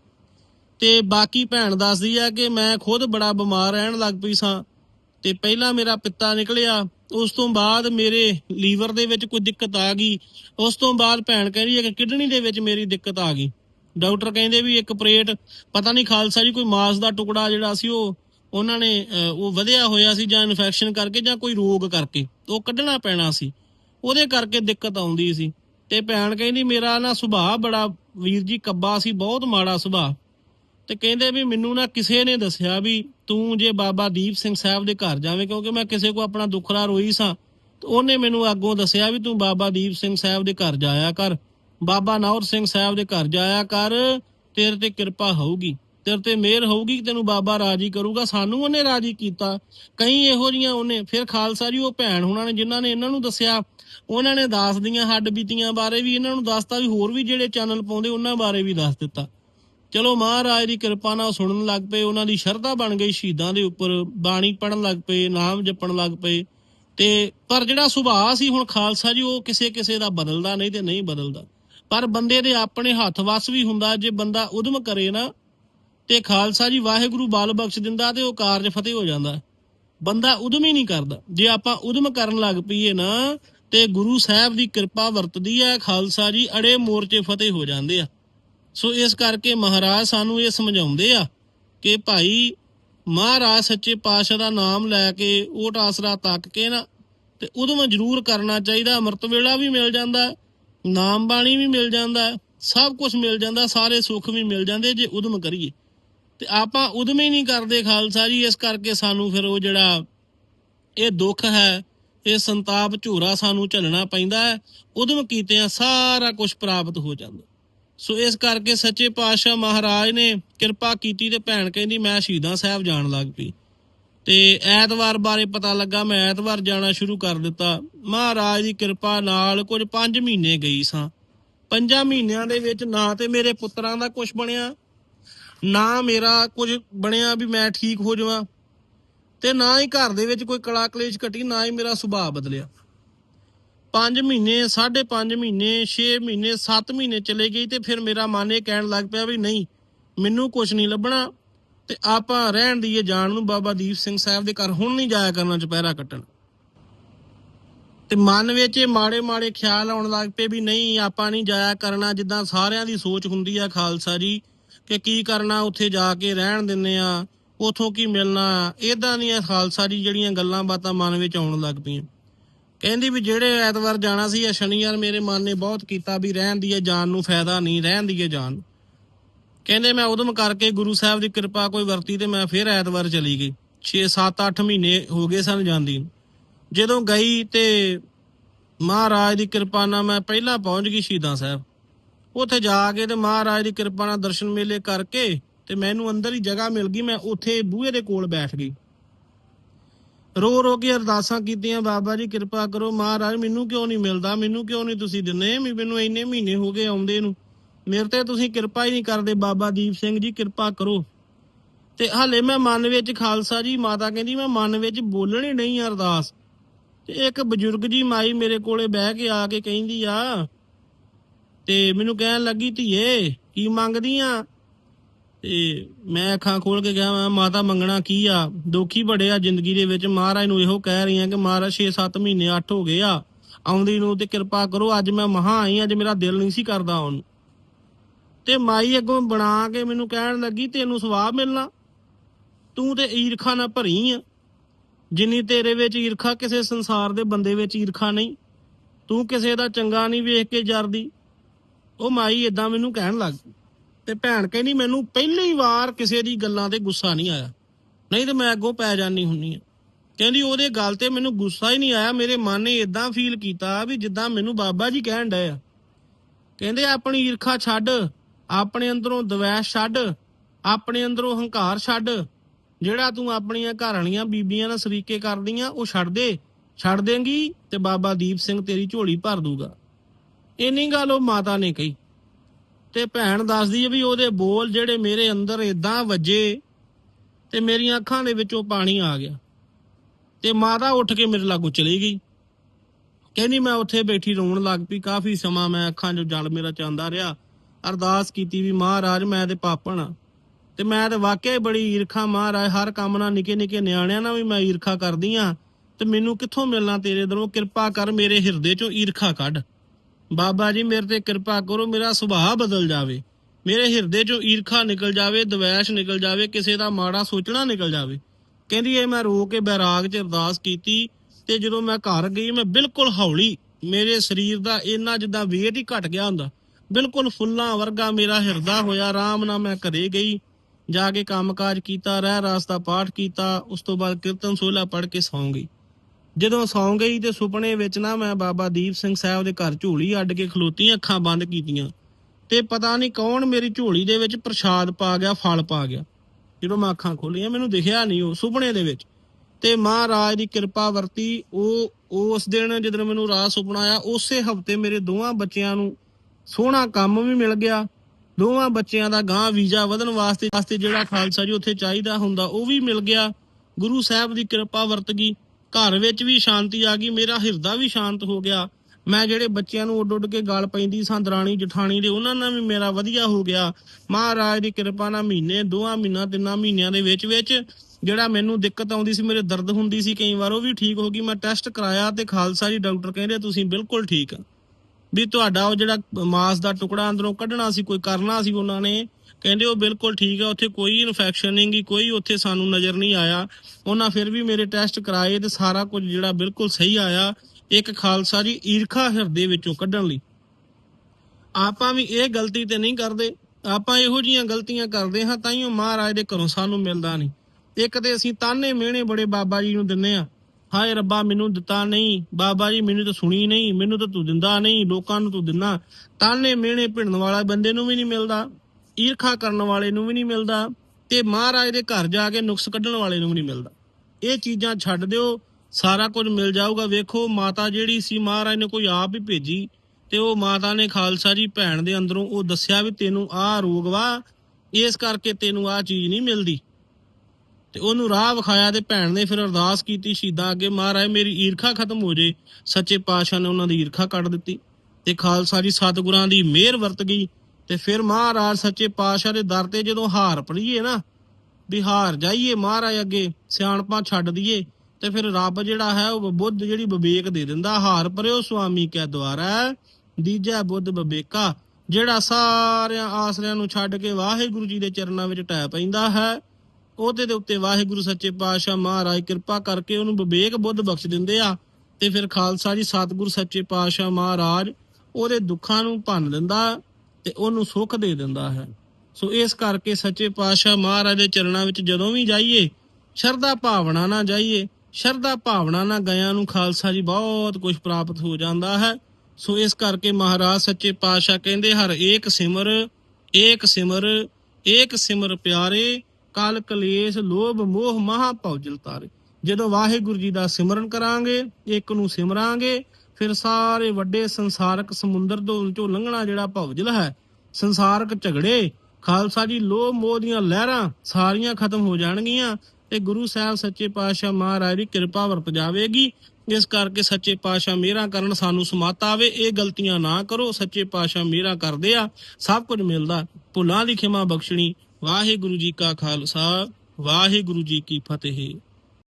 ਤੇ ਬਾਕੀ ਭੈਣ ਦੱਸਦੀ ਆ ਕਿ ਮੈਂ ਖੁਦ ਬੜਾ ਬਿਮਾਰ ਰਹਿਣ ਲੱਗ ਪਈ ਸਾਂ ਤੇ ਪਹਿਲਾਂ ਮੇਰਾ ਪਿੱਤਾ ਨਿਕਲਿਆ, ਉਸ ਤੋਂ ਬਾਅਦ ਮੇਰੇ ਲੀਵਰ ਦੇ ਵਿੱਚ ਕੋਈ ਦਿੱਕਤ ਆ ਗਈ। ਉਸ ਤੋਂ ਬਾਅਦ ਭੈਣ ਕਹਿ ਰਹੀ ਹੈ ਕਿ ਕਿਡਨੀ ਦੇ ਵਿੱਚ ਮੇਰੀ ਦਿੱਕਤ ਆ ਗਈ। ਡਾਕਟਰ ਕਹਿੰਦੇ ਵੀ ਇੱਕ ਪਲੇਟ ਪਤਾ ਨਹੀਂ ਖਾਲਸਾ ਜੀ, ਕੋਈ ਮਾਸ ਦਾ ਟੁਕੜਾ ਜਿਹੜਾ ਸੀ ਉਹ, ਉਹਨਾਂ ਨੇ ਉਹ ਵਧਿਆ ਹੋਇਆ ਸੀ ਜਾਂ ਇਨਫੈਕਸ਼ਨ ਕਰਕੇ ਜਾਂ ਕੋਈ ਰੋਗ ਕਰਕੇ, ਉਹ ਕੱਢਣਾ ਪੈਣਾ ਸੀ। ਉਹਦੇ ਕਰਕੇ ਦਿੱਕਤ ਆਉਂਦੀ ਸੀ। ਤੇ ਭੈਣ ਕਹਿੰਦੀ ਮੇਰਾ ਨਾ ਸੁਭਾਅ ਬੜਾ, ਵੀਰ ਜੀ, ਕੱਬਾ ਸੀ, ਬਹੁਤ ਮਾੜਾ ਸੁਭਾਅ। ਤੇ ਕਹਿੰਦੇ ਵੀ ਮੈਨੂੰ ਨਾ ਕਿਸੇ ਨੇ ਦੱਸਿਆ ਵੀ ਤੂੰ ਜੇ ਬਾਬਾ ਦੀਪ ਸਿੰਘ ਸਾਹਿਬ ਦੇ ਘਰ ਜਾਵੇਂ, ਕਿਉਂਕਿ ਮੈਂ ਕਿਸੇ ਕੋ ਆਪਣਾ ਦੁੱਖਰਾ ਰੋਈ ਸਾਂ, ਤੇ ਉਹਨੇ ਮੈਨੂੰ ਅੱਗੋਂ ਦੱਸਿਆ ਵੀ ਤੂੰ ਬਾਬਾ ਦੀਪ ਸਿੰਘ ਸਾਹਿਬ ਦੇ ਘਰ ਜਾਇਆ ਕਰ। ਬਾਬਾ ਨੌਰ ਸਿੰਘ ਸਾਹਿਬ ਦੇ ਘਰ ਜਾਇਆ ਕਰ, ਤੇਰੇ ਤੇ ਕਿਰਪਾ ਹੋਊਗੀ, ਤੇਰੇ ਤੇ ਮਿਹਰ ਹੋਊਗੀ ਤੈਨੂੰ ਬਾਬਾ ਰਾਜੀ ਕਰੂਗਾ। ਸਾਨੂੰ ਉਹਨੇ ਰਾਜੀ ਕੀਤਾ। ਕਈ ਇਹੋ ਜੀਆਂ ਉਹਨੇ, ਫਿਰ ਖਾਲਸਾ ਜੀ, ਉਹ ਭੈਣ ਹੁਣਾਂ ਨੇ ਜਿਨ੍ਹਾਂ ਨੇ ਇਹਨਾਂ ਨੂੰ ਦੱਸਿਆ, ਉਹਨਾਂ ਨੇ ਦਾਸ ਦੀਆਂ ਹੱਡ ਬੀਤੀਆਂ ਬਾਰੇ ਵੀ ਇਹਨਾਂ ਨੂੰ ਦੱਸਤਾ, ਵੀ ਹੋਰ ਵੀ ਜਿਹੜੇ ਚੈਨਲ ਪਾਉਂਦੇ, ਉਹਨਾਂ ਬਾਰੇ ਵੀ ਦੱਸ ਦਿੱਤਾ। ਚਲੋ ਮਹਾਰਾਜ ਦੀ ਕਿਰਪਾ ਨਾਲ ਸੁਣਨ ਲੱਗ ਪਏ, ਉਹਨਾਂ ਦੀ ਸ਼ਰਧਾ ਬਣ ਗਈ ਸ਼ਹੀਦਾਂ ਦੇ ਉੱਪਰ, ਬਾਣੀ ਪੜਨ ਲੱਗ ਪਏ, ਨਾਮ ਜਪਣ ਲੱਗ ਪਏ। ਤੇ ਪਰ ਜਿਹੜਾ ਸੁਭਾਅ ਸੀ ਹੁਣ ਖਾਲਸਾ ਜੀ, ਉਹ ਕਿਸੇ ਕਿਸੇ ਦਾ ਬਦਲਦਾ ਨਹੀਂ ਤੇ ਨਹੀਂ ਬਦਲਦਾ। ਪਰ ਬੰਦੇ ਦੇ ਆਪਣੇ ਹੱਥ ਵੱਸ ਵੀ ਹੁੰਦਾ, ਜੇ ਬੰਦਾ ਉਦਮ ਕਰੇ ਨਾ, ਤੇ ਖਾਲਸਾ ਜੀ ਵਾਹਿਗੁਰੂ ਬਾਲ ਬਖਸ਼ ਦਿੰਦਾ ਤੇ ਉਹ ਕਾਰਜ ਫਤਿਹ ਹੋ ਜਾਂਦਾ। ਬੰਦਾ ਉਦਮ ਹੀ ਨਹੀਂ ਕਰਦਾ। ਜੇ ਆਪਾਂ ਉਦਮ ਕਰਨ ਲੱਗ ਪਈਏ ਨਾ, ਤੇ ਗੁਰੂ ਸਾਹਿਬ ਦੀ ਕਿਰਪਾ ਵਰਤਦੀ ਹੈ, ਖਾਲਸਾ ਜੀ ਅੜੇ ਮੋਰਚੇ ਫਤਿਹ ਹੋ ਜਾਂਦੇ ਆ। ਸੋ ਇਸ ਕਰਕੇ ਮਹਾਰਾਜ ਸਾਨੂੰ ਇਹ ਸਮਝਾਉਂਦੇ ਆ ਕਿ ਭਾਈ ਮਹਾਰਾਜ ਸੱਚੇ ਪਾਤਸ਼ਾਹ ਦਾ ਨਾਮ ਲੈ ਕੇ ਓਟ ਆਸਰਾ ਤੱਕ ਕੇ ਨਾ, ਤੇ ਉਦਮ ਜ਼ਰੂਰ ਕਰਨਾ ਚਾਹੀਦਾ, ਅੰਮ੍ਰਿਤ ਵੇਲਾ ਵੀ ਮਿਲ ਜਾਂਦਾ, ਨਾਮ ਬਾਣੀ ਵੀ ਮਿਲ ਜਾਂਦਾ, ਸਭ ਕੁਝ ਮਿਲ ਜਾਂਦਾ, ਸਾਰੇ ਸੁੱਖ ਵੀ ਮਿਲ ਜਾਂਦੇ ਜੇ ਉਦਮ ਕਰੀਏ। ਤੇ ਆਪਾਂ ਉਦਮ ਹੀ ਨਹੀਂ ਕਰਦੇ ਖਾਲਸਾ ਜੀ, ਇਸ ਕਰਕੇ ਸਾਨੂੰ ਫਿਰ ਉਹ ਜਿਹੜਾ ਇਹ ਦੁੱਖ ਹੈ, ਇਹ ਸੰਤਾਪ ਝੂਰਾ ਸਾਨੂੰ ਝੱਲਣਾ ਪੈਂਦਾ ਹੈ ਉਦਮ ਕੀਤਿਆਂ ਸਾਰਾ ਕੁਝ ਪ੍ਰਾਪਤ ਹੋ ਜਾਂਦਾ। ਸੋ ਇਸ ਕਰਕੇ ਸੱਚੇ ਪਾਤਸ਼ਾਹ ਮਹਾਰਾਜ ਨੇ ਕਿਰਪਾ ਕੀਤੀ ਤੇ ਭੈਣ ਕਹਿੰਦੀ, ਮੈਂ ਸ਼ਹੀਦਾਂ ਸਾਹਿਬ ਜਾਣ ਲੱਗ ਪਈ। ਤੇ ਐਤਵਾਰ ਬਾਰੇ ਪਤਾ ਲੱਗਾ, ਮੈਂ ਐਤਵਾਰ ਜਾਣਾ ਸ਼ੁਰੂ ਕਰ ਦਿੱਤਾ। ਮਹਾਰਾਜ ਦੀ ਕਿਰਪਾ ਨਾਲ ਕੁਝ 5 ਮਹੀਨੇ ਗਈ ਸਾਂ। ਪੰਜਾਂ ਮਹੀਨਿਆਂ ਦੇ ਵਿੱਚ ਨਾ ਤੇ ਮੇਰੇ ਪੁੱਤਰਾਂ ਦਾ ਕੁਝ ਬਣਿਆ, ਨਾ ਮੇਰਾ ਕੁਝ ਬਣਿਆ ਵੀ ਮੈਂ ਠੀਕ ਹੋ ਜਾਵਾਂ, ਤੇ ਨਾ ਹੀ ਘਰ ਦੇ ਵਿੱਚ ਕੋਈ ਕਲਾ ਕਲੇਸ਼ ਘਟੀ, ਨਾ ਹੀ ਮੇਰਾ ਸੁਭਾਅ ਬਦਲਿਆ। 5 ਮਹੀਨੇ 5.5 ਮਹੀਨੇ 6 ਮਹੀਨੇ 7 ਮਹੀਨੇ ਚਲੇ ਗਈ ਤੇ ਫਿਰ ਮੇਰਾ ਮਨ ਇਹ ਕਹਿਣ ਲੱਗ ਪਿਆ ਵੀ ਨਹੀਂ, ਮੈਨੂੰ ਕੁਝ ਨਹੀਂ ਲੱਭਣਾ। ਤੇ ਆਪਾਂ ਰਹਿਣ ਦੀਏ ਜਾਣ ਨੂੰ, ਬਾਬਾ ਦੀਪ ਸਿੰਘ ਸਾਹਿਬ ਦੇ ਘਰ, ਹੁਣ ਨਹੀਂ ਜਾਇਆ ਕਰਨਾ ਚੁਪਹਿਰਾ ਕੱਟਣ। ਤੇ ਮਨ ਵਿੱਚ ਇਹ ਮਾੜੇ ਮਾੜੇ ਖਿਆਲ ਆਉਣ ਲੱਗ ਪਏ ਵੀ ਨਹੀਂ, ਆਪਾਂ ਨਹੀਂ ਜਾਇਆ ਕਰਨਾ, ਜਿੱਦਾਂ ਸਾਰਿਆਂ ਦੀ ਸੋਚ ਹੁੰਦੀ ਆ ਖਾਲਸਾ ਜੀ, ਕਿ ਕੀ ਕਰਨਾ, ਉੱਥੇ ਜਾ ਕੇ ਰਹਿਣ ਦਿੰਨੇ ਆ, ਉਥੋਂ ਕੀ ਮਿਲਣਾ ਇਦਾਂ ਦੀਆਂ ਖਾਲਸਾ ਜੀ ਜਿਹੜੀਆਂ ਗੱਲਾਂ ਬਾਤਾਂ ਮਨ ਵਿੱਚ ਆਉਣ ਲੱਗ ਪਈਆਂ। ਕਹਿੰਦੀ ਵੀ ਜਿਹੜੇ ਐਤਵਾਰ ਜਾਣਾ ਸੀ ਇਹ ਸ਼ਨੀਵਾਰ ਮੇਰੇ ਮਨ ਨੇ ਬਹੁਤ ਕੀਤਾ ਵੀ ਰਹਿਣ ਦੀਏ ਜਾਨ ਨੂੰ, ਫਾਇਦਾ ਨਹੀਂ, ਰਹਿਣ ਦੀ ਜਾਣ ਕਹਿੰਦੇ ਮੈਂ ਉਦਮ ਕਰਕੇ ਗੁਰੂ ਸਾਹਿਬ ਦੀ ਕਿਰਪਾ ਕੋਈ ਵਰਤੀ ਤੇ ਮੈਂ ਫਿਰ ਐਤਵਾਰ ਚਲੀ ਗਈ। 6 7 8 ਮਹੀਨੇ ਹੋ ਗਏ ਸਨ ਜਾਂਦੀ ਨੂੰ। ਜਦੋਂ ਗਈ ਤੇ ਮਹਾਰਾਜ ਦੀ ਕਿਰਪਾ ਨਾਲ ਮੈਂ ਪਹਿਲਾਂ ਪਹੁੰਚ ਗਈ ਸ਼ਹੀਦਾਂ ਸਾਹਿਬ। ਉੱਥੇ ਜਾ ਕੇ ਤੇ ਮਹਾਰਾਜ ਦੀ ਕਿਰਪਾ ਨਾਲ ਦਰਸ਼ਨ ਮੇਲੇ ਕਰਕੇ ਤੇ ਮੈਨੂੰ ਅੰਦਰ ਹੀ ਜਗ੍ਹਾ ਮਿਲ ਗਈ, ਮੈਂ ਉੱਥੇ ਬੂਹੇ ਦੇ ਕੋਲ ਬੈਠ ਗਈ। ਰੋ ਰੋ ਕੇ ਅਰਦਾਸਾਂ ਕੀਤੀਆਂ, ਬਾਬਾ ਜੀ ਕਿਰਪਾ ਕਰੋ। ਮਹਾਰਾਜ, ਮੈਨੂੰ ਕਿਉਂ ਨਹੀਂ ਮਿਲਦਾ? ਮੈਨੂੰ ਕਿਉਂ ਨਹੀਂ ਤੁਸੀਂ ਦਿੰਦੇ? ਮੈਨੂੰ ਇੰਨੇ ਮਹੀਨੇ ਹੋ ਗਏ ਆਉਂਦੇ ਨੂੰ। ਮੇਰੇ ਤੇ ਤੁਸੀਂ ਕਿਰਪਾ ਹੀ ਨਹੀਂ ਕਰਦੇ, ਬਾਬਾ ਦੀਪ ਸਿੰਘ ਜੀ, ਕਿਰਪਾ ਕਰੋ। ਤੇ ਹਲੇ ਮੈਂ ਮਨ ਵਿੱਚ ਖਾਲਸਾ ਜੀ, ਮਾਤਾ ਕਹਿੰਦੀ, ਮੈਂ ਮਨ ਵਿੱਚ ਬੋਲਣੀ ਨਹੀਂ ਅਰਦਾਸ। ਤੇ ਇੱਕ ਬਜ਼ੁਰਗ ਜੀ ਮਾਈ ਮੇਰੇ ਕੋਲੇ ਬਹਿ ਕੇ ਆ ਕੇ ਕਹਿੰਦੀ ਆ, ਤੇ ਮੈਨੂੰ ਕਹਿਣ ਲੱਗੀ, ਧੀਏ, ਕੀ ਮੰਗਦੀ ਆ? ਤੇ ਮੈਂ ਅੱਖਾਂ ਖੋਲ ਕੇ ਗਿਆ ਮੈਂ ਮਾਤਾ ਮੰਗਣਾ ਕੀ ਆ? ਦੁਖੀ ਬੜੇ ਆ ਜ਼ਿੰਦਗੀ ਦੇ ਵਿੱਚ। ਮਹਾਰਾਜ ਨੂੰ ਇਹੋ ਕਹਿ ਰਹੀ ਆ ਕਿ ਮਹਾਰਾਜ 6-7 ਮਹੀਨੇ 8 ਹੋ ਗਏ ਆ। ਆਉਂਦੀ ਨੂੰ ਤੇ ਕਿਰਪਾ ਕਰੋ, ਅੱਜ ਮੈਂ ਮਹਾ ਆਈ ਅੱਜ ਮੇਰਾ ਦਿਲ ਨਹੀਂ ਸੀ ਕਰਦਾ ਆਉਣ ਤੇ ਮਾਈ ਅੱਗੋਂ ਬਣਾ ਕੇ ਮੈਨੂੰ ਕਹਿਣ ਲੱਗੀ, ਤੈਨੂੰ ਸਵਾਬ ਮਿਲਣਾ। ਤੂੰ ਤੇ ਈਰਖਾ ਨਾ ਭਰੀ ਆ। ਜਿੰਨੀ ਤੇਰੇ ਵਿੱਚ ਈਰਖਾ, ਕਿਸੇ ਸੰਸਾਰ ਦੇ ਬੰਦੇ ਵਿੱਚ ਈਰਖਾ ਨਹੀਂ। ਤੂੰ ਕਿਸੇ ਦਾ ਚੰਗਾ ਨਹੀਂ ਵੇਖ ਕੇ ਜਰਦੀ। ਉਹ ਮਾਈ ਇਦਾਂ ਮੈਨੂੰ ਕਹਿਣ ਲੱਗ ਪਈ ਤੇ ਭੈਣ ਕਹਿੰਦੀ ਮੈਨੂੰ ਪਹਿਲੀ ਵਾਰ ਕਿਸੇ ਦੀ ਗੱਲਾਂ ਤੇ ਗੁੱਸਾ ਨਹੀਂ ਆਇਆ। ਨਹੀਂ ਤੇ ਮੈਂ ਅੱਗੋਂ ਪੈ ਜਾਣੀ ਹੁੰਨੀ ਆ। ਕਹਿੰਦੀ ਉਹਦੇ ਗੱਲ ਤੇ ਮੈਨੂੰ ਗੁੱਸਾ ਹੀ ਨਹੀਂ ਆਇਆ, ਮੇਰੇ ਮਨ ਨੇ ਇਦਾਂ ਫੀਲ ਕੀਤਾ ਵੀ ਜਿੱਦਾਂ ਮੈਨੂੰ ਬਾਬਾ ਜੀ ਕਹਿਣ ਡਏ ਆ। ਕਹਿੰਦੇ ਆਪਣੀ ਈਰਖਾ ਛੱਡ, ਆਪਣੇ ਅੰਦਰੋਂ ਦਵੈਸ਼ ਛੱਡ, ਆਪਣੇ ਅੰਦਰੋਂ ਹੰਕਾਰ ਛੱਡ, ਜਿਹੜਾ ਤੂੰ ਆਪਣੀਆਂ ਘਰਾਣੀਆਂ ਬੀਬੀਆਂ ਨਾਲ ਸਰੀਕੇ ਕਰਦੀਆਂ ਉਹ ਛੱਡ ਦੇ, ਛੱਡ ਦੇਂਗੀ ਤੇ ਬਾਬਾ ਦੀਪ ਸਿੰਘ ਤੇਰੀ ਝੋਲੀ ਭਰ ਦੂਗਾ। ਇੰਨੀ ਗੱਲ ਉਹ ਮਾਤਾ ਨੇ ਕਹੀ। ਤੇ ਭੈਣ ਦੱਸਦੀ ਹੈ ਵੀ ਉਹਦੇ ਬੋਲ ਜਿਹੜੇ ਮੇਰੇ ਅੰਦਰ ਇਦਾਂ ਵੱਜੇ ਤੇ ਮੇਰੀਆਂ ਅੱਖਾਂ ਦੇ ਵਿੱਚੋਂ ਪਾਣੀ ਆ ਗਿਆ। ਤੇ ਮਾਤਾ ਉੱਠ ਕੇ ਮੇਰੇ ਲਾਗੋਂ ਚਲੀ ਗਈ। ਕਹਿੰਦੀ ਮੈਂ ਉੱਥੇ ਬੈਠੀ ਰੋਣ ਲੱਗ ਪਈ। ਕਾਫੀ ਸਮਾਂ ਮੈਂ ਅੱਖਾਂ 'ਚੋਂ ਜਲ ਮੇਰਾ ਚਾਂਦਾ ਰਿਹਾ। ਅਰਦਾਸ ਕੀਤੀ ਵੀ ਮਹਾਰਾਜ ਮੈਂ ਤੇ ਪਾਪਣ ਆ। ਤੇ ਮੈਂ ਤੇ ਵਾਕਿਆ ਬੜੀ ਈਰਖਾ ਮਹਾਰਾਜ, ਹਰ ਕੰਮ ਨਾਲ ਨਿੱਕੇ ਨਿੱਕੇ ਨਿਆਣਿਆਂ ਨਾਲ ਵੀ ਮੈਂ ਈਰਖਾ ਕਰਦੀ ਆ। ਤੇ ਮੈਨੂੰ ਕਿੱਥੋਂ ਮਿਲਣਾ ਤੇਰੇ ਦਰੋਂ? ਕਿਰਪਾ ਕਰ ਮੇਰੇ ਹਿਰਦੇ 'ਚੋਂ ਈਰਖਾ ਕੱਢ। ਬਾਬਾ ਜੀ, ਮੇਰੇ ਤੇ ਕਿਰਪਾ ਕਰੋ, ਮੇਰਾ ਸੁਭਾਅ ਬਦਲ ਜਾਵੇ। ਮੇਰੇ ਹਿਰਦੇ 'ਚੋਂ ਈਰਖਾ ਨਿਕਲ ਜਾਵੇ, ਦਵੈਸ਼ ਨਿਕਲ ਜਾਵੇ, ਕਿਸੇ ਦਾ ਮਾੜਾ ਸੋਚਣਾ ਨਿਕਲ ਜਾਵੇ। ਕਹਿੰਦੀ, ਇਹ ਮੈਂ ਰੋ ਕੇ ਬੈਰਾਗ 'ਚ ਅਰਦਾਸ ਕੀਤੀ ਤੇ ਜਦੋਂ ਮੈਂ ਘਰ ਗਈ, ਮੈਂ ਬਿਲਕੁਲ ਹੌਲੀ, ਮੇਰੇ ਸਰੀਰ ਦਾ ਇੰਨਾ ਜਿੱਦਾਂ weight ਹੀ ਘਟ ਗਿਆ ਹੁੰਦਾ। ਬਿਲਕੁਲ ਫੁੱਲਾਂ ਵਰਗਾ ਮੇਰਾ ਹਿਰਦਾ ਹੋਇਆ, ਆਰਾਮ ਨਾਲ ਮੈਂ ਘਰੇ ਗਈ। ਜਾ ਕੇ ਕੰਮਕਾਜ ਕੀਤਾ ਰਹਿ ਰਾਸ ਦਾ ਪਾਠ ਕੀਤਾ, ਉਸ ਤੋਂ ਬਾਅਦ ਕੀਰਤਨ ਸੋਲਾ ਪੜ੍ਹ ਕੇ ਸੌਂ ਗਈ। ਜਦੋਂ ਸੌਂ ਗਈ ਤੇ ਸੁਪਨੇ ਵਿੱਚ ਨਾ ਮੈਂ ਬਾਬਾ ਦੀਪ ਸਿੰਘ ਸਾਹਿਬ ਦੇ ਘਰ ਝੋਲੀ ਅੱਡ ਕੇ ਖਲੋਤੀ ਅੱਖਾਂ ਬੰਦ ਕੀਤੀਆਂ ਤੇ ਪਤਾ ਨਹੀਂ ਕੌਣ ਮੇਰੀ ਝੋਲੀ ਦੇ ਵਿੱਚ ਪ੍ਰਸ਼ਾਦ ਪਾ ਗਿਆ, ਫਲ ਪਾ ਗਿਆ। ਜਦੋਂ ਮੈਂ ਅੱਖਾਂ ਖੋਲੀਆਂ, ਮੈਨੂੰ ਦਿਖਿਆ ਨਹੀਂ ਉਹ ਸੁਪਨੇ ਦੇ ਵਿੱਚ। ਤੇ ਮਹਾਰਾਜ ਦੀ ਕਿਰਪਾ ਵਰਤੀ, ਉਹ ਉਸ ਦਿਨ ਜਦੋਂ ਮੈਨੂੰ ਰਾਤ ਸੁਪਨਾ ਆਇਆ, ਉਸੇ ਹਫ਼ਤੇ ਮੇਰੇ ਦੋਵਾਂ ਬੱਚਿਆਂ ਨੂੰ ਸੋਹਣਾ ਕੰਮ ਵੀ ਮਿਲ ਗਿਆ। ਦੋਵਾਂ ਬੱਚਿਆਂ ਦਾ ਗਾਂ ਵੀਜ਼ਾ ਵਧਣ ਵਾਸਤੇ ਵਾਸਤੇ ਜਿਹੜਾ ਖਾਲਸਾ ਜੀ ਉੱਥੇ ਚਾਹੀਦਾ ਹੁੰਦਾ, ਉਹ ਵੀ ਮਿਲ ਗਿਆ। ਗੁਰੂ ਸਾਹਿਬ ਦੀ ਕਿਰਪਾ ਵਰਤ ਗਈ। ਘਰ ਵਿੱਚ ਵੀ ਸ਼ਾਂਤੀ ਆ ਗਈ, ਮੇਰਾ ਹਿਰਦਾ ਵੀ ਸ਼ਾਂਤ ਹੋ ਗਿਆ। ਮੈਂ ਜਿਹੜੇ ਬੱਚਿਆਂ ਨੂੰ ਉੱਡ ਉੱਡ ਕੇ ਗਲ ਪੈਂਦੀ ਸਾਂ, ਦਰਾਣੀ, ਜਠਾਣੀ ਦੇ, ਉਹਨਾਂ ਨਾਲ ਵੀ ਮੇਰਾ ਵਧੀਆ ਹੋ ਗਿਆ। ਮਹਾਰਾਜ ਦੀ ਕਿਰਪਾ ਨਾਲ ਮਹੀਨੇ ਦੋਆਂ ਮਹੀਨਾ, ਤਿੰਨਾਂ ਮਹੀਨਿਆਂ ਦੇ ਵਿੱਚ ਵਿੱਚ ਜਿਹੜਾ ਮੈਨੂੰ ਦਿੱਕਤ ਆਉਂਦੀ ਸੀ, ਮੇਰੇ ਦਰਦ ਹੁੰਦੀ ਸੀ, ਕਈ ਵਾਰ ਉਹ ਵੀ ਠੀਕ ਹੋ ਗਈ। ਮੈਂ ਟੈਸਟ ਕਰਾਇਆ ਤੇ ਖਾਲਸਾ ਜੀ, ਡਾਕਟਰ ਕਹਿੰਦੇ ਤੁਸੀਂ ਬਿਲਕੁਲ ਠੀਕ। ਆ ਵੀ ਤੁਹਾਡਾ ਉਹ ਜਿਹੜਾ ਮਾਸ ਦਾ ਟੁਕੜਾ ਅੰਦਰੋਂ ਕੱਢਣਾ ਸੀ, ਕੋਈ ਕਰਨਾ ਸੀ ਉਹਨਾਂ ਨੇ ਕਹਿੰਦੇ ਉਹ ਬਿਲਕੁਲ ਠੀਕ ਆ, ਉੱਥੇ ਕੋਈ ਇਨਫੈਕਸ਼ਨ ਨਹੀਂ ਗੀ, ਕੋਈ ਉੱਥੇ ਸਾਨੂੰ ਨਜ਼ਰ ਨਹੀਂ ਆਇਆ। ਉਹਨਾਂ ਫਿਰ ਵੀ ਮੇਰੇ ਟੈਸਟ ਕਰਾਏ ਤੇ ਸਾਰਾ ਕੁਝ ਜਿਹੜਾ ਬਿਲਕੁਲ ਸਹੀ ਆਇਆ। ਇੱਕ ਖਾਲਸਾ ਜੀ ਈਰਖਾ ਹਿਰਦੇ ਵਿੱਚੋਂ ਕੱਢਣ ਲਈ। ਆਪਾਂ ਵੀ ਇਹ ਗਲਤੀ ਤੇ ਨਹੀਂ ਕਰਦੇ। ਆਪਾਂ ਇਹੋ ਜੀਆਂ ਗਲਤੀਆਂ ਕਰਦੇ ਹਾਂ, ਤਾਂ ਹੀ ਉਹ ਮਹਾਰਾਜ ਦੇ ਘਰੋਂ ਸਾਨੂੰ ਮਿਲਦਾ ਨਹੀਂ। ਇੱਕ ਤੇ ਅਸੀਂ ਤਾਨੇ ਮਿਹਣੇ ਬੜੇ ਬਾਬਾ ਜੀ ਨੂੰ ਦਿੰਨੇ ਆ ਹਾਏ ਰੱਬਾ, ਮੈਨੂੰ ਦਿੱਤਾ ਨਹੀਂ। ਬਾਬਾ ਜੀ, ਮੈਨੂੰ ਤਾਂ ਸੁਣੀ ਨਹੀਂ। ਮੈਨੂੰ ਤਾਂ ਤੂੰ ਦਿੰਦਾ ਨਹੀਂ। ਲੋਕਾਂ ਨੂੰ ਤੂੰ ਦਿੰਦਾ। ਤਾਨੇ ਮਿਹਣੇ ਭਿੜਨ ਵਾਲਾ ਬੰਦੇ ਨੂੰ ਵੀ ਨਹੀਂ ਮਿਲਦਾ। ਈਰਖਾ ਕਰਨ ਵਾਲੇ ਨੂੰ ਵੀ ਨਹੀਂ ਮਿਲਦਾ ਤੇ ਮਹਾਰਾਜ ਦੇ ਘਰ ਜਾ ਕੇ ਨੁਕਸ ਕੱਢਣ ਵਾਲੇ ਨੂੰ ਵੀ ਨਹੀਂ ਮਿਲਦਾ। ਇਹ ਚੀਜ਼ਾਂ ਛੱਡ ਦਿਓ, ਸਾਰਾ ਕੁਝ ਮਿਲ ਜਾਊਗਾ। ਵੇਖੋ, ਮਾਤਾ ਜਿਹੜੀ ਸੀ, ਮਹਾਰਾਜ ਨੇ ਕੋਈ ਆਪ ਹੀ ਭੇਜੀ ਤੇ ਉਹ ਮਾਤਾ ਨੇ ਖਾਲਸਾ ਜੀ ਭੈਣ ਦੇ ਅੰਦਰੋਂ ਉਹ ਦੱਸਿਆ ਵੀ ਤੈਨੂੰ ਆਹ ਰੋਗ ਵਾ, ਇਸ ਕਰਕੇ ਤੈਨੂੰ ਆਹ ਚੀਜ਼ ਨਹੀਂ ਮਿਲਦੀ। ਤੇ ਉਹਨੂੰ ਰਾਹ ਵਿਖਾਇਆ ਤੇ ਭੈਣ ਨੇ ਫਿਰ ਅਰਦਾਸ ਕੀਤੀ ਸ਼ਹੀਦਾਂ ਅੱਗੇ, ਮਹਾਰਾਜ, ਮੇਰੀ ਈਰਖਾ ਖਤਮ ਹੋ ਜੇ। ਸੱਚੇ ਪਾਤਸ਼ਾਹ ਨੇ ਉਹਨਾਂ ਦੀ ਈਰਖਾ ਕੱਢ ਦਿੱਤੀ ਤੇ ਖਾਲਸਾ ਜੀ ਸਤਿਗੁਰਾਂ ਦੀ ਮਿਹਰ ਵਰਤ ਗਈ। ਤੇ ਫਿਰ ਮਹਾਰਾਜ ਸੱਚੇ ਪਾਤਸ਼ਾਹ ਦੇ ਦਰ ਤੇ ਜਦੋਂ ਹਾਰ ਪੜੀਏ ਨਾ, ਵੀ ਹਾਰ ਜਾਈਏ ਮਹਾਰਾਜ ਅੱਗੇ, ਸਿਆਣਪਾਂ ਛੱਡ ਦਈਏ, ਤੇ ਫਿਰ ਰੱਬ ਜਿਹੜਾ ਹੈ ਉਹ ਬੁੱਧ ਜਿਹੜੀ ਵਿਵੇਕ ਦੇ ਦਿੰਦਾ, ਹਾਰ ਪਰਿਓ ਸੁਆਮੀ ਕੈ ਦੁਆਰਾ ਦੀਜਾ ਬੁੱਧ ਵਿਵੇਕਾ, ਜਿਹੜਾ ਸਾਰਿਆਂ ਆਸਰਿਆਂ ਨੂੰ ਛੱਡ ਕੇ ਵਾਹਿਗੁਰੂ ਜੀ ਦੇ ਚਰਨਾਂ ਵਿੱਚ ਟਹਿ ਪੈਂਦਾ ਹੈ, ਉਹਦੇ ਦੇ ਉੱਤੇ ਵਾਹਿਗੁਰੂ ਸੱਚੇ ਪਾਤਸ਼ਾਹ ਮਹਾਰਾਜ ਕਿਰਪਾ ਕਰਕੇ ਉਹਨੂੰ ਵਿਵੇਕ ਬੁੱਧ ਬਖਸ਼ ਦਿੰਦੇ ਆ, ਤੇ ਫਿਰ ਖਾਲਸਾ ਜੀ ਸਤਿਗੁਰੂ ਸੱਚੇ ਪਾਤਸ਼ਾਹ ਮਹਾਰਾਜ ਉਹਦੇ ਦੁੱਖਾਂ ਨੂੰ ਭੰਨ ਦਿੰਦਾ ਤੇ ਉਹਨੂੰ ਸੁੱਖ ਦੇ ਦਿੰਦਾ ਹੈ। ਸੋ ਇਸ ਕਰਕੇ ਸੱਚੇ ਪਾਤਸ਼ਾਹ ਮਹਾਰਾਜ ਦੇ ਚਰਨਾਂ ਵਿੱਚ ਜਦੋਂ ਵੀ ਜਾਈਏ, ਸ਼ਰਧਾ ਭਾਵਨਾ ਨਾਲ ਜਾਈਏ, ਸ਼ਰਧਾ ਭਾਵਨਾ ਨਾਲ ਗਿਆਂ ਨੂੰ ਖਾਲਸਾ ਜੀ ਬਹੁਤ ਕੁਝ ਪ੍ਰਾਪਤ ਹੋ ਜਾਂਦਾ ਹੈ। ਸੋ ਇਸ ਕਰਕੇ ਮਹਾਰਾਜ ਸੱਚੇ ਪਾਤਸ਼ਾਹ ਕਹਿੰਦੇ ਹਰ ਏਕ ਸਿਮਰ ਏਕ ਸਿਮਰ ਏਕ ਸਿਮਰ ਪਿਆਰੇ, ਕਲ ਕਲੇਸ਼, ਲੋਭ, ਮੋਹ, ਮਹਾ ਭਉਜਲ ਤਾਰੇ। ਜਦੋਂ ਵਾਹਿਗੁਰੂ ਜੀ ਦਾ ਸਿਮਰਨ ਕਰਾਂਗੇ ਇੱਕ ਨੂੰ ਸਿਮਰਾਂਗੇ ਫਿਰ ਸਾਰੇ ਵੱਡੇ ਸੰਸਾਰਕ ਸਮੁੰਦਰ ਤੋਂ ਚੋਂ ਲੰਘਣਾ ਜਿਹੜਾ ਭਵਜਲ ਹੈ, ਸੰਸਾਰਕ ਝਗੜੇ, ਖਾਲਸਾ ਜੀ ਲੋਹ ਮੋਹ ਦੀਆਂ ਲਹਿਰਾਂ ਸਾਰੀਆਂ ਖਤਮ ਹੋ ਜਾਣਗੀਆਂ। ਤੇ ਗੁਰੂ ਸਾਹਿਬ ਸੱਚੇ ਪਾਤਸ਼ਾਹ ਮਹਾਰਾਜ ਦੀ ਕਿਰਪਾ ਵਰਤ ਜਾਵੇਗੀ। ਇਸ ਕਰਕੇ ਸੱਚੇ ਪਾਤਸ਼ਾਹ ਮਿਹਰਾਂ ਕਰਨ ਸਾਨੂੰ ਸਮਾਤ ਆਵੇ। ਇਹ ਗਲਤੀਆਂ ਨਾ ਕਰੋ। ਸੱਚੇ ਪਾਤਸ਼ਾਹ ਮਿਹਰਾਂ ਕਰਦੇ ਆ। ਸਭ ਕੁਝ ਮਿਲਦਾ। ਭੁੱਲਾਂ ਦੀ ਖਿਮਾ ਬਖਸ਼ਣੀ। ਵਾਹਿਗੁਰੂ ਜੀ ਕਾ ਖਾਲਸਾ। ਵਾਹਿਗੁਰੂ ਜੀ ਕੀ ਫਤਿਹ।